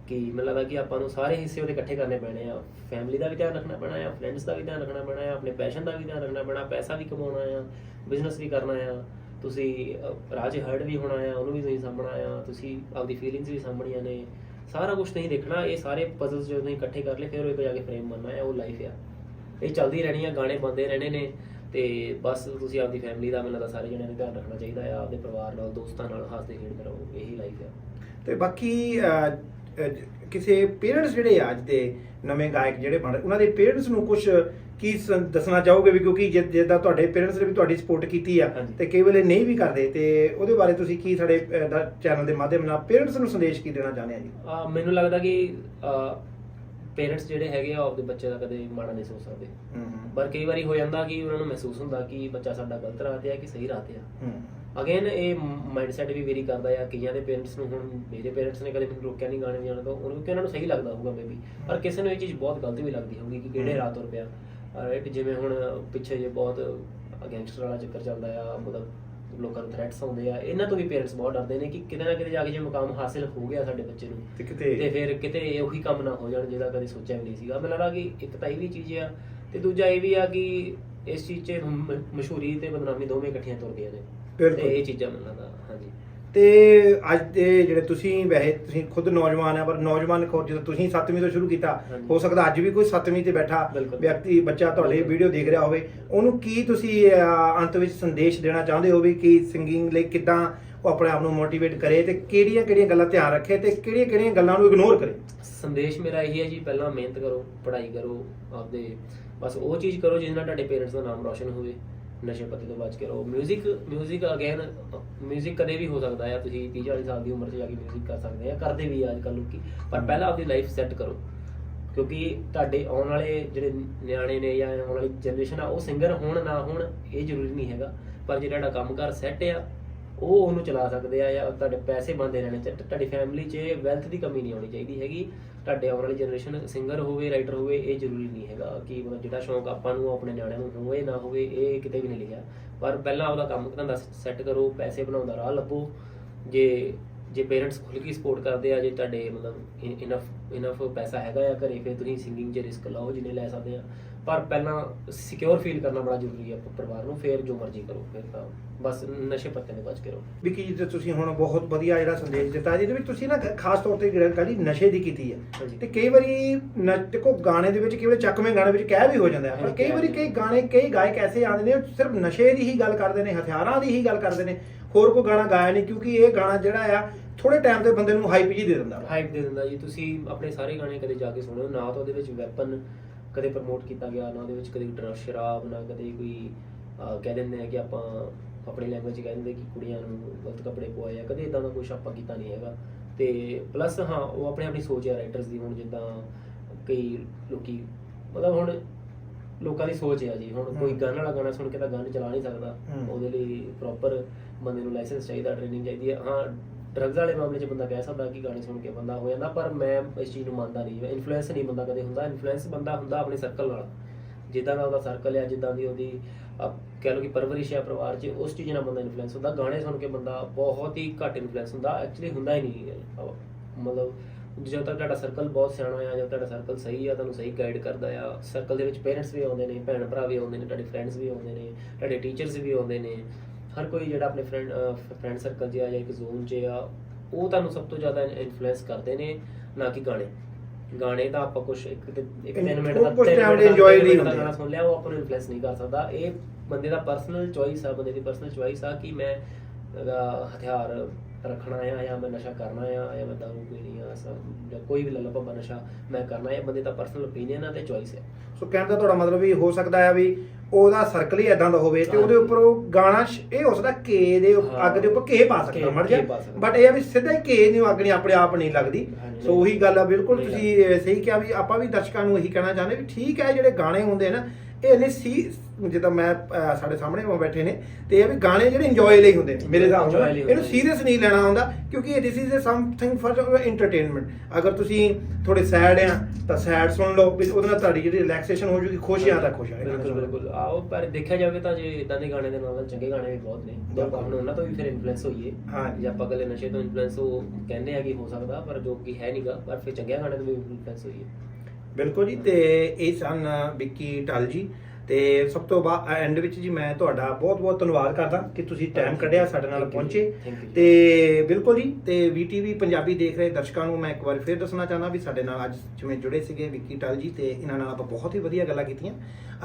[SPEAKER 2] ਕਿ ਮੈਨੂੰ ਲੱਗਦਾ ਕਿ ਆਪਾਂ ਨੂੰ ਸਾਰੇ ਹਿੱਸੇ ਉਹਦੇ ਇਕੱਠੇ ਕਰਨੇ ਪੈਣੇ ਆ। ਫੈਮਿਲੀ ਦਾ ਵੀ ਧਿਆਨ ਰੱਖਣਾ ਪੈਣਾ ਆ ਫਰੈਂਡਸ ਦਾ ਵੀ ਧਿਆਨ ਰੱਖਣਾ ਪੈਣਾ ਆ ਆਪਣੇ ਪੈਸ਼ਨ ਦਾ ਵੀ ਧਿਆਨ ਰੱਖਣਾ ਪੈਣਾ ਪੈਸਾ ਵੀ ਕਮਾਉਣਾ ਆ ਬਿਜ਼ਨਸ ਵੀ ਕਰਨਾ ਆ ਤੁਸੀਂ ਅਹ, ਹਰਡ ਵੀ ਹੋਣਾ ਆ ਉਹਨੂੰ ਵੀ ਤੁਸੀਂ ਸਾਂਭਣਾ ਆ ਤੁਸੀਂ ਆਪਦੀ ਫੀਲਿੰਗਸ ਵੀ ਸਾਂਭਣੀਆਂ ਨੇ ਸਾਰਾ ਕੁਝ ਨਹੀਂ ਦੇਖਣਾ ਇਹ ਸਾਰੇ ਪਜ਼ਲਸ ਜਦੋਂ ਤੁਸੀਂ ਇਕੱਠੇ ਕਰ ਲਏ ਫਿਰ ਉਹ ਇੱਕ ਜਾ ਕੇ ਫਰੇਮ ਬਣਨਾ ਆ ਉਹ ਲਾਈਫ ਆ। ਇਹ ਚੱਲਦੀ ਰਹਿਣੀ ਆ ਗਾਣੇ ਬੰਦੇ ਰਹਿਣੇ ਨੇ ਤੇ ਬਸ ਤੁਸੀਂ ਆਪਦੀ ਫੈਮਿਲੀ ਦਾ ਮੈਨੂੰ ਲੱਗਦਾ ਸਾਰੇ ਜਣਿਆਂ ਨੂੰ ਧਿਆਨ ਰੱਖਣਾ ਚਾਹੀਦਾ ਆ ਆਪਦੇ ਪਰਿਵਾਰ ਨਾਲ ਦੋਸਤਾਂ ਨਾਲ ਹੱਸਦੇ ਖੇਡਦੇ ਰਹੋ ਇਹੀ ਲਾਈਫ ਆ
[SPEAKER 1] ਤੇ ਬਾਕੀ ਕਿਸੇ ਪੇਰੈਂਟਸ ਜਿਹੜੇ ਅੱਜ ਦੇ ਨਵੇਂ ਗਾਇਕ ਜਿਹੜੇ ਬਣ ਰਹੇ ਉਹਨਾਂ ਦੇ ਪੇਰੈਂਟਸ ਨੂੰ ਕੁਝ ਕੀ ਦੱਸਣਾ ਚਾਹੋਗੇ ਵੀ ਕਿਉਂਕਿ ਜਿੱਦਾਂ ਤੁਹਾਡੇ ਪੇਰੈਂਟਸ ਨੇ ਵੀ ਤੁਹਾਡੀ ਸਪੋਰਟ ਕੀਤੀ ਆ। ਤੇ ਕਈ ਵੇਲੇ ਨਹੀਂ ਵੀ ਕਰਦੇ ਤੇ ਉਹਦੇ ਬਾਰੇ ਤੁਸੀਂ ਕੀ ਸਾਡੇ ਚੈਨਲ ਦੇ ਮਾਧਿਅਮ ਨਾਲ ਪੇਰੈਂਟਸ ਨੂੰ ਸੰਦੇਸ਼ ਕੀ ਦੇਣਾ ਚਾਹੁੰਦੇ ਆ ਜੀ
[SPEAKER 2] ਮੈਨੂੰ ਲੱਗਦਾ ਕਿ ਪੇਰੈਂਟਸ ਜਿਹੜੇ ਹੈਗੇ ਆ ਆਪਦੇ ਬੱਚੇ ਦਾ ਕਦੇ ਮਾੜਾ ਨਹੀਂ ਸੋਚ ਸਕਦੇ। ਪਰ ਕਈ ਵਾਰੀ ਹੋ ਜਾਂਦਾ ਕਿ ਉਹਨਾਂ ਨੂੰ ਮਹਿਸੂਸ ਹੁੰਦਾ ਕਿ ਬੱਚਾ ਸਾਡਾ ਗਲਤ ਰਾਹ ਤੇ ਆ ਕਿ ਸਹੀ ਰਾਹ ਤੇ ਆ। ਅਗੇਨ ਇਹ ਮਾਈਂਡਸੈਟ ਵੀ ਵੇਰੀ ਕਰਦਾ ਆ ਕਈਆਂ ਦੇ ਪੇਰੈਂਟਸ ਨੂੰ ਹੁਣ ਮੇਰੇ ਪੇਰੈਂਟਸ ਨੇ ਕਦੇ ਮੈਨੂੰ ਰੋਕਿਆ ਨਹੀਂ ਗਾਣੇ ਵਜਾਉਣ ਤੋਂ ਉਹਨੂੰ ਨੂੰ ਸਹੀ ਲੱਗਦਾ ਹੋਊਗਾ ਮੇਬੀ ਪਰ ਕਿਸੇ ਨੂੰ ਇਹ ਚੀਜ਼ ਬਹੁਤ ਗਲਤ ਵੀ ਲੱਗਦੀ ਹੋਊਗੀ ਕਿ ਕਿਹੜੇ ਰਾਹ ਤੁਰ ਪਿਆ। ਰਾਈਟ ਜਿਵੇਂ ਹੁਣ ਪਿੱਛੇ ਜੇ ਬਹੁਤ ਗੈਂਗਸਟਰ ਵਾਲਾ ਚੱਕਰ ਚੱਲਦਾ ਆ ਮਤਲਬ ਲੋਕਾਂ ਨੂੰ ਥ੍ਰੈਟਸ ਆਉਂਦੇ ਆ। ਇਹਨਾਂ ਤੋਂ ਵੀ ਪੇਰੈਂਟਸ ਬਹੁਤ ਡਰਦੇ ਨੇ ਕਿ ਕਿਤੇ ਨਾ ਕਿਤੇ ਜਾ ਕੇ ਜੇ ਮੁਕਾਮ ਹਾਸਿਲ ਹੋ ਗਿਆ ਸਾਡੇ ਬੱਚੇ ਨੂੰ
[SPEAKER 1] ਤੇ
[SPEAKER 2] ਫਿਰ ਕਿਤੇ ਉਹੀ ਕੰਮ ਨਾ ਹੋ ਜਾਣ ਜਿਹਦਾ ਕਦੇ ਸੋਚਿਆ ਵੀ ਨਹੀਂ ਸੀਗਾ। ਮੈਨੂੰ ਲੱਗਦਾ ਕਿ ਇੱਕ ਤਾਂ ਇਹ ਵੀ ਚੀਜ਼ ਆ ਤੇ ਦੂਜਾ ਇਹ ਵੀ ਆ ਕਿ ਇਸ ਚੀਜ਼ 'ਚ ਮਸ਼ਹੂਰੀ ਤੇ ਬਦਨਾਮੀ ਦੋਵੇਂ ਇਕੱਠੀਆਂ ਤੁਰ ਗਈਆਂ ਨੇ। ਤੇ ਇਹ ਚੀਜ਼ਾਂ ਮੈਨੂੰ ਲੱਗਦਾ ਹਾਂਜੀ।
[SPEAKER 1] ਤੇ ਅੱਜ ਦੇ ਜਿਹੜੇ ਤੁਸੀਂ ਵੈਸੇ ਤੁਸੀਂ ਖੁਦ ਨੌਜਵਾਨ ਆ ਪਰ ਨੌਜਵਾਨ ਖੋ ਜਦੋਂ ਤੁਸੀਂ 7ਵੀਂ ਤੋਂ ਸ਼ੁਰੂ ਕੀਤਾ। ਹੋ ਸਕਦਾ ਅੱਜ ਵੀ ਕੋਈ 7ਵੀਂ ਤੇ ਬੈਠਾ। ਵਿਅਕਤੀ ਬੱਚਾ ਤੁਹਾਡੇ। ਵੀਡੀਓ ਦੇਖ ਰਿਹਾ ਹੋਵੇ ਉਹਨੂੰ ਕੀ ਤੁਸੀਂ ਅੰਤ ਵਿੱਚ ਸੰਦੇਸ਼ ਦੇਣਾ ਚਾਹੁੰਦੇ ਹੋ ਵੀ ਕਿ ਸਿੰਗਿੰਗ ਲਈ ਕਿਦਾਂ ਉਹ ਆਪਣੇ ਆਪ ਨੂੰ ਮੋਟੀਵੇਟ ਕਰੇ ਤੇ ਕਿਹੜੀਆਂ ਕਿਹੜੀਆਂ ਗੱਲਾਂ ਧਿਆਨ ਰੱਖੇ ਤੇ ਕਿਹੜੀਆਂ ਕਿਹੜੀਆਂ ਗੱਲਾਂ ਨੂੰ ਇਗਨੋਰ ਕਰੇ
[SPEAKER 2] ਸੰਦੇਸ਼ ਮੇਰਾ ਇਹੀ ਹੈ ਜੀ ਪਹਿਲਾਂ ਮਿਹਨਤ ਕਰੋ ਪੜ੍ਹਾਈ ਕਰੋ ਆਪਦੇ ਬਸ ਉਹ ਚੀਜ਼ ਕਰੋ ਜਿਹਦੇ ਨਾਲ ਤੁਹਾਡੇ ਪੇਰੈਂਟਸ ਦਾ ਨਾਮ ਰੌਸ਼ਨ ਹੋਵੇ ਨਸ਼ੇ ਪੱਤੇ ਤੋਂ ਬਚ ਕੇ ਰਹੋ 뮤직 뮤직 ਅਗੇਨ 뮤직 ਕਦੇ ਵੀ ਹੋ ਸਕਦਾ ਆ ਤੁਸੀਂ 30 40 ਸਾਲ ਦੀ ਉਮਰ 'ਚ ਜਾ ਕੇ 뮤직 ਕਰ ਸਕਦੇ ਆ ਕਰਦੇ ਵੀ ਆ ਅੱਜ ਕੱਲ੍ਹ ਲੋਕੀ ਪਰ ਪਹਿਲਾਂ ਆਪਦੀ ਲਾਈਫ ਸੈੱਟ ਕਰੋ ਕਿਉਂਕਿ ਤੁਹਾਡੇ ਆਉਣ ਵਾਲੇ ਜਿਹੜੇ ਨਿਆਣੇ ਨੇ ਜਾਂ ਆਉਣ ਵਾਲੀ ਜਨਰੇਸ਼ਨ ਆ ਉਹ ਸਿੰਗਰ ਹੋਣ ਨਾ ਹੋਣ ਇਹ ਜ਼ਰੂਰੀ ਨਹੀਂ ਹੈਗਾ ਪਰ ਜੇ ਤੁਹਾਡਾ ਕੰਮਕਾਰ ਸੈੱਟ ਆ ਉਹ ਉਹਨੂੰ ਚਲਾ ਸਕਦੇ ਆ ਜਾਂ ਤੁਹਾਡੇ ਪੈਸੇ ਬੰਦੇ ਰਹਿਣੇ ਚਾਹੀਦੇ ਤੁਹਾਡੀ ਫੈਮਿਲੀ 'ਚ ਵੈਲਥ ਦੀ ਕਮੀ ਨਹੀਂ ਆਉਣੀ ਚਾਹੀਦੀ ਹੈਗੀ ਤੁਹਾਡੇ ਆਉਣ ਵਾਲੀ ਜਨਰੇਸ਼ਨ ਸਿੰਗਰ ਹੋਵੇ ਰਾਈਟਰ ਹੋਵੇ, ਇਹ ਜ਼ਰੂਰੀ ਨਹੀਂ ਹੈਗਾ ਕਿ ਮਤਲਬ ਜਿਹੜਾ ਸ਼ੌਂਕ ਆਪਾਂ ਨੂੰ ਆਪਣੇ ਨਿਆਣਿਆਂ ਨੂੰ ਹੋਵੇ, ਨਾ ਹੋਵੇ, ਇਹ ਕਿਤੇ ਵੀ ਨਹੀਂ ਲਿਖਿਆ। ਪਰ ਪਹਿਲਾਂ ਆਪਦਾ ਕੰਮ ਧੰਦਾ ਸੈੱਟ ਕਰੋ, ਪੈਸੇ ਬਣਾਉਣ ਦਾ ਰਾਹ ਲੱਭੋ। ਜੇ ਜੇ ਪੇਰੈਂਟਸ ਖੁੱਲ੍ਹ ਕੇ ਸਪੋਰਟ ਕਰਦੇ ਆ, ਜੇ ਤੁਹਾਡੇ ਮਤਲਬ ਇਨਫ ਇਨਫ ਪੈਸਾ ਹੈਗਾ ਆ ਘਰੇ, ਫਿਰ ਤੁਸੀਂ ਸਿੰਗਿੰਗ 'ਚ ਰਿਸਕ ਲਓ, ਜਿੰਨੇ ਲੈ ਸਕਦੇ ਆ। ਪਰ ਪਹਿਲਾਂ ਸਿਕਿਉਰ ਫੀਲ ਕਰਨਾ ਬੜਾ ਜ਼ਰੂਰੀ ਆ ਪਰਿਵਾਰ ਨੂੰ ਫਿਰ ਜੋ ਮਰਜ਼ੀ ਕਰੋ ਫਿਰ ਤਾਂ ਬਸ ਨਸ਼ੇ ਪੱਤੇ ਤੋਂ ਬਚ ਕੇ ਰਹੋ
[SPEAKER 1] ਵਿੱਕੀ ਜੀ ਤੇ ਤੁਸੀਂ ਹੁਣ ਬਹੁਤ ਵਧੀਆ ਜਿਹੜਾ ਸੰਦੇਸ਼ ਦਿੱਤਾ ਜਿਹਦੇ ਵਿੱਚ ਤੁਸੀਂ ਨਾ ਖਾਸ ਤੌਰ ਤੇ ਗੱਲ ਨਸ਼ੇ ਦੀ ਕੀਤੀ ਹੈ। ਤੇ ਕਈ ਵਾਰੀ ਦੇਖੋ ਗਾਣੇ ਦੇ ਵਿੱਚ ਕਈ ਵਾਰੀ ਚੱਕਵੇਂ ਗਾਣੇ ਵਿੱਚ ਕਹਿ ਵੀ ਹੋ ਜਾਂਦਾ ਹੈ ਪਰ ਕਈ ਵਾਰੀ ਕਈ ਗਾਣੇ ਕਈ ਗਾਇਕ ਐਸੇ ਆਉਂਦੇ ਨੇ ਸਿਰਫ ਨਸ਼ੇ ਦੀ ਹੀ ਗੱਲ ਕਰਦੇ ਨੇ ਹਥਿਆਰਾਂ ਦੀ ਹੀ ਗੱਲ ਕਰਦੇ ਨੇ ਹੋਰ ਕੋਈ ਗਾਣਾ ਗਾਇਆ ਨਹੀਂ ਕਿਉਂਕਿ ਇਹ ਗਾਣਾ ਜਿਹੜਾ ਆ ਥੋੜੇ ਟਾਈਮ ਤੇ ਬੰਦੇ ਨੂੰ ਹਾਈਪ ਜੀ ਦੇ ਦਿੰਦਾ ਵਾ।
[SPEAKER 2] ਹਾਈਪ ਦੇ ਦਿੰਦਾ ਜੀ ਤੁਸੀਂ ਆਪਣੇ ਸਾਰੇ ਗਾਣੇ ਕਦੇ ਜਾ ਕੇ ਸੁਣਿਓ ਨਾ ਤਾਂ ਉਹਦੇ ਵਿੱਚ ਵੈਪਨ ਕਦੇ ਪ੍ਰਮੋਟ ਕੀਤਾ ਗਿਆ ਨਾ ਉਹਦੇ ਵਿੱਚ ਕਦੇ ਡਰ ਸ਼ਰਾਬ ਨਾ ਕਦੇ ਕੋਈ ਅਹ, ਕਹਿ ਦਿੰਦੇ ਆ ਕਿ ਆਪਾਂ ਆਪਣੀ ਲੈਂਗੁਏਜ ਕਹਿ ਦਿੰਦੇ ਕਿ ਕੁੜੀਆਂ ਨੂੰ ਗਲਤ ਕੱਪੜੇ ਪਵਾਏ ਆ ਕਦੇ ਇਦਾਂ ਦਾ ਕੁਝ ਆਪਾਂ ਕੀਤਾ ਨਹੀਂ ਹੈਗਾ ਤੇ ਪਲੱਸ ਹਾਂ ਉਹ ਆਪਣੇ ਆਪਣੀ ਸੋਚ ਹੈ ਰਾਈਟਰਸ ਦੀ ਹੁਣ ਜਿੱਦਾਂ ਕਈ ਲੋਕੀ ਮਤਲਬ ਹੁਣ ਲੋਕਾਂ ਦੀ ਸੋਚ ਹੈ ਜੀ ਹੁਣ ਕੋਈ
[SPEAKER 1] ਹਮ।
[SPEAKER 2] ਗਨ ਵਾਲਾ ਗਾਣਾ ਸੁਣ ਕੇ ਤਾਂ ਗਨ ਚਲਾ ਨਹੀਂ ਸਕਦਾ
[SPEAKER 1] ਹਮ।
[SPEAKER 2] ਉਹਦੇ ਲਈ ਪ੍ਰੋਪਰ ਬੰਦੇ ਨੂੰ ਲਾਇਸੈਂਸ ਚਾਹੀਦਾ ਟ੍ਰੇਨਿੰਗ ਚਾਹੀਦੀ ਹੈ ਹਾਂ ਡਰੱਗਸ ਵਾਲੇ ਮਾਮਲੇ 'ਚ ਬੰਦਾ ਕਹਿ ਸਕਦਾ ਕਿ ਗਾਣੇ ਸੁਣ ਕੇ ਬੰਦਾ ਹੋ ਜਾਂਦਾ, ਪਰ ਮੈਂ ਇਸ ਚੀਜ਼ ਨੂੰ ਮੰਨਦਾ ਨਹੀਂ। ਇਨਫਲੂਐਂਸ ਨਹੀਂ ਬੰਦਾ ਕਦੇ ਹੁੰਦਾ। ਇਨਫਲੂਐਂਸ ਬੰਦਾ ਹੁੰਦਾ ਆਪਣੇ ਸਰਕਲ ਨਾਲ। ਜਿੱਦਾਂ ਦਾ ਉਹਦਾ ਸਰਕਲ ਹੈ ਜਿੱਦਾਂ ਦੀ ਉਹਦੀ ਆਹ ਕਹਿ ਲਓ ਕਿ ਪਰਵਰਿਸ਼ ਹੈ ਪਰਿਵਾਰ 'ਚ, ਉਸ ਚੀਜ਼ ਨਾਲ ਬੰਦਾ ਇਨਫਲੂਐਂਸ ਹੁੰਦਾ। ਗਾਣੇ ਸੁਣ ਕੇ ਬੰਦਾ ਬਹੁਤ ਹੀ ਘੱਟ ਇਨਫਲੂਐਂਸ ਹੁੰਦਾ। ਐਕਚੁਅਲੀ ਹੁੰਦਾ ਹੀ ਨਹੀਂ ਮਤਲਬ ਜਦੋਂ ਤੱਕ ਤੁਹਾਡਾ ਸਰਕਲ ਬਹੁਤ ਸਿਆਣਾ ਆ, ਜਦੋਂ ਤੁਹਾਡਾ ਸਰਕਲ ਸਹੀ ਆ, ਤੁਹਾਨੂੰ ਸਹੀ ਗਾਈਡ ਕਰਦਾ ਆ ਸਰਕਲ ਦੇ ਵਿੱਚ ਪੇਰੈਂਟਸ ਵੀ ਆਉਂਦੇ ਨੇ ਭੈਣ ਭਰਾ ਵੀ ਆਉਂਦੇ ਨੇ, ਤੁਹਾਡੇ ਫਰੈਂਡਸ ਵੀ ਆਉਂਦੇ ਨੇ, ਤੁਹਾਡੇ ਟੀਚਰਸ ਵੀ ਆਉਂਦੇ ਨੇ। ਹਰ ਕੋਈ ਜਿਹੜਾ ਆਪਣੇ ਫਰੈਂਡ ਫਰੈਂਡ ਸਰਕਲ 'ਚ ਆ ਜਾਂ ਇੱਕ ਜ਼ੋਨ 'ਚ ਆ ਉਹ ਤੁਹਾਨੂੰ ਸਭ ਤੋਂ ਜ਼ਿਆਦਾ ਇਨਫਲੂਐਂਸ ਕਰਦੇ ਨੇ ਨਾ ਕਿ ਗਾਣੇ। ਗਾਣੇ ਤਾਂ ਆਪਾਂ ਕੁਝ ਇੱਕ ਇੱਕ ਤਿੰਨ ਮਿੰਟ ਦਾ ਦਾ- ਤਿੰਨ
[SPEAKER 1] ਲਈ
[SPEAKER 2] ਮਿੰਟ ਦਾ
[SPEAKER 1] ਹੁੰਦੇ।
[SPEAKER 2] ਗਾਣਾ ਸੁਣ ਲਿਆ ਉਹ ਆਪਾਂ ਨੂੰ ਇਨਫਲੂਐਂਸ ਨਹੀਂ ਕਰ ਸਕਦਾ। ਇਹ ਬੰਦੇ ਦਾ ਪਰਸਨਲ ਚੋਇਸ ਆ ਬੰਦੇ ਦੀ ਪਰਸਨਲ ਚੋਇਸ ਆ ਕਿ ਮੈਂ ਹਥਿਆਰ ਰੱਖਣਾ ਆ ਜਾਂ ਮੈਂ ਨਸ਼ਾ ਕਰਨਾ ਆ ਜਾਂ ਮੈਂ ਦਾਰੂ ਪੀਣੀ ਆ ਜਾਂ ਕੋਈ ਵੀ ਲੱਲਾ ਭੱਬਾ ਨਸ਼ਾ ਮੈਂ ਕਰਨਾ ਹੈ ਬੰਦੇ ਦਾ ਪਰਸਨਲ ਓਪੀਨੀਅਨ ਆ ਤੇ ਚੋਇਸ ਹੈ
[SPEAKER 1] ਸੋ ਕਹਿਣ ਦਾ ਤੁਹਾਡਾ ਮਤਲਬ ਵੀ ਹੋ ਸਕਦਾ ਆ ਵੀ ਉਹਦਾ ਸਰਕਲ ਹੀ ਐਦਾਂ ਦਾ ਹੋਵੇ ਤੇ ਉਹਦੇ। ਉੱਪਰ ਉਹ ਗਾਣਾ ਸ਼- ਇਹ ਹੋ ਸਕਦਾ ਕੇ ਦੇ ਉੱਪ-
[SPEAKER 2] ਹਾਂ।
[SPEAKER 1] ਅੱਗ ਦੇ ਉੱਪਰ ਕੇ ਪਾ ਸਕਦਾ
[SPEAKER 2] ਘੇ-
[SPEAKER 1] ਮਰ ਜਾ
[SPEAKER 2] ਘੇ ਪਾ ਸਕਦਾ।
[SPEAKER 1] ਬਟ ਇਹ ਆ ਵੀ ਸਿੱਧਾ ਹੀ ਕੇ ਨੂੰ ਅੱਗ ਨਹੀਂ ਆਪਣੇ ਆਪ ਨਹੀਂ ਲੱਗਦੀ
[SPEAKER 2] ਹਾਂਜੀ,
[SPEAKER 1] ਸੋ ਉਹੀ ਗੱਲ ਆ ਬਿਲਕੁਲ
[SPEAKER 2] ਨਹੀਂ
[SPEAKER 1] ਤੁਸੀਂ ਅਹ, ਸਹੀ ਕਿਹਾ ਵੀ ਆਪਾਂ ਵੀ ਦਰਸ਼ਕਾਂ ਨੂੰ ਇਹੀ ਕਹਿਣਾ ਚਾਹੁੰਦੇ ਵੀ ਠੀਕ ਹੈ ਜਿਹੜੇ ਗਾਣੇ ਹੁੰਦੇ ਨਾ ਇਹ ਨੇ ਸੀ ਜਿੱਦਾਂ ਮੈਂ ਅਹ, ਸਾਡੇ ਸਾਹਮਣੇ ਉਹ ਬੈਠੇ ਨੇ ਤੇ ਇਹ ਵੀ ਗਾਣੇ ਜਿਹੜੇ ਇੰਜੋਏ ਲਈ ਹੁੰਦੇ ਨੇ ਮੇਰੇ ਹਿਸਾਬ
[SPEAKER 2] Enjoy
[SPEAKER 1] ਨਾਲ
[SPEAKER 2] ਲਈ
[SPEAKER 1] ਇਹਨੂੰ
[SPEAKER 2] ਨੇ।
[SPEAKER 1] ਸੀਰੀਅਸ ਨਹੀਂ ਲੈਣਾ ਹੁੰਦਾ ਕਿਉਂਕਿ ਇਹ this is something for entertainment ਅਗਰ ਤੁਸੀਂ ਥੋੜੇ ਸੈਡ ਆ ਤਾਂ ਸੈਡ ਸੁਣ ਲਓ ਵੀ ਉਹਦੇ ਨਾਲ ਤੁਹਾਡੀ ਜਿਹੜੀ ਰਿਲੈਕਸੇਸ਼ਨ ਹੋ ਜੂਗੀ ਖੁਸ਼ ਆ ਤਾਂ ਖੁਸ਼ ਆ
[SPEAKER 2] ਬਿਲਕੁਲ ਬਿਲਕੁਲ ਆਓ ਪਰ ਦੇਖਿਆ ਜਾਵੇ ਤਾਂ ਜੇ ਇਦਾਂ ਦੇ ਗਾਣੇ ਦੇ ਨਾਲ ਨਾਲ ਚੰਗੇ ਗਾਣੇ ਵੀ ਬਹੁਤ ਨੇ ਜੇ ਆਪਾਂ ਹੁਣ ਉਹਨਾਂ ਤੋਂ ਵੀ ਫਿਰ ਇਨਫਲੂਐਂਸ ਹੋਈਏ
[SPEAKER 1] ਹਾਂਜੀ।
[SPEAKER 2] ਜੇ ਆਪਾਂ ਗੱਲੇ ਨਸ਼ੇ ਤੋਂ ਇਨਫਲੂਐਂਸ ਹੋ ਕਹਿੰਦੇ ਆ ਕਿ ਹੋ ਸਕਦਾ ਪਰ ਜੋ ਕਿ ਹੈ ਨਹੀਂਗਾ ਪਰ ਫਿਰ ਚੰਗੇ ਗਾਣੇ ਤੋਂ ਵੀ ਇਨਫਲੂਐਂਸ ਹੋਈਏ
[SPEAKER 1] ਬਿਲਕੁਲ ਜੀ ਤੇ ਇਹ ਸਨ ਵਿੱਕੀ ਟਲ ਜੀ ਤੇ ਸਭ ਤੋਂ ਬਾਅਦ ਐਂਡ ਵਿੱਚ ਜੀ ਮੈਂ ਤੁਹਾਡਾ ਬਹੁਤ ਬਹੁਤ ਧੰਨਵਾਦ ਕਰਦਾ ਕਿ ਤੁਸੀਂ ਟਾਈਮ. ਕੱਢਿਆ ਸਾਡੇ ਨਾਲ ਪਹੁੰਚੇ। ਤੇ ਬਿਲਕੁਲ ਜੀ ਤੇ VTV ਪੰਜਾਬੀ ਦੇਖ ਰਹੇ ਦਰਸ਼ਕਾਂ ਨੂੰ ਮੈਂ ਇੱਕ ਵਾਰ ਫੇਰ ਦੱਸਣਾ ਚਾਹੁੰਦਾ ਵੀ ਸਾਡੇ ਨਾਲ ਅੱਜ ਜਿਵੇਂ ਜੁੜੇ ਸੀਗੇ ਵਿੱਕੀ ਟਲ ਜੀ ਤੇ ਇਹਨਾਂ ਨਾਲ ਆਪਾਂ ਬਹੁਤ ਹੀ ਵਧੀਆ ਗੱਲਾਂ ਕੀਤੀਆਂ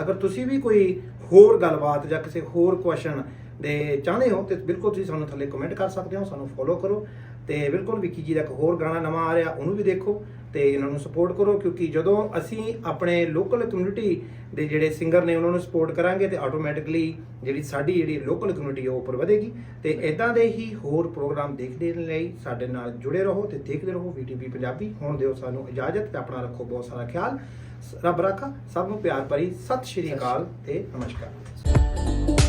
[SPEAKER 1] ਅਗਰ ਤੁਸੀਂ ਵੀ ਕੋਈ ਹੋਰ ਗੱਲਬਾਤ ਜਾਂ ਕਿਸੇ ਹੋਰ ਕੁਐਸਚਨ ਦੇ ਚਾਹੁੰਦੇ ਹੋ ਤੇ ਬਿਲਕੁਲ ਤੁਸੀਂ ਸਾਨੂੰ ਥੱਲੇ ਕਮੈਂਟ ਕਰ ਸਕਦੇ ਹੋ ਸਾਨੂੰ ਫੋਲੋ ਕਰੋ ਤੇ ਬਿਲਕੁਲ ਵਿੱਕੀ ਜੀ ਦਾ ਇੱਕ ਹੋਰ ਗਾਣਾ ਨਵਾਂ ਆ ਰਿਹਾ, ਉਹਨੂੰ ਵੀ ਦੇਖੋ ਤੇ ਇਹਨਾਂ ਨੂੰ ਸਪੋਰਟ ਕਰੋ, ਕਿਉਂਕਿ ਜਦੋਂ ਅਸੀਂ ਆਪਣੇ ਲੋਕਲ ਕਮਿਊਨਿਟੀ ਦੇ ਜਿਹੜੇ ਸਿੰਗਰ ਨੇ, ਉਹਨਾਂ ਨੂੰ ਸਪੋਰਟ ਕਰਾਂਗੇ ਤੇ ਆਟੋਮੈਟਿਕਲੀ ਜਿਹੜੀ ਸਾਡੀ ਜਿਹੜੀ ਲੋਕਲ ਕਮਿਊਨਿਟੀ ਉਹ ਉੱਪਰ ਵਧੇਗੀ। ਤੇ ਇਦਾਂ ਦੇ ਹੀ ਹੋਰ ਪ੍ਰੋਗਰਾਮ ਦੇਖਦੇ ਲਈ ਸਾਡੇ ਨਾਲ ਜੁੜੇ ਰਹੋ ਤੇ ਦੇਖਦੇ ਰਹੋ ਵੀਟੀਪੀ ਪੰਜਾਬੀ। ਹੁਣ ਦਿਓ ਸਾਨੂੰ ਇਜਾਜ਼ਤ ਤੇ ਆਪਣਾ ਰੱਖੋ ਬਹੁਤ ਸਾਰਾ ਖਿਆਲ। ਰੱਬ ਰਾਖਾ, ਸਭ ਨੂੰ ਪਿਆਰ ਭਰੀ ਸਤਿ ਸ਼੍ਰੀ ਅਕਾਲ ਤੇ ਨਮਸਕਾਰ।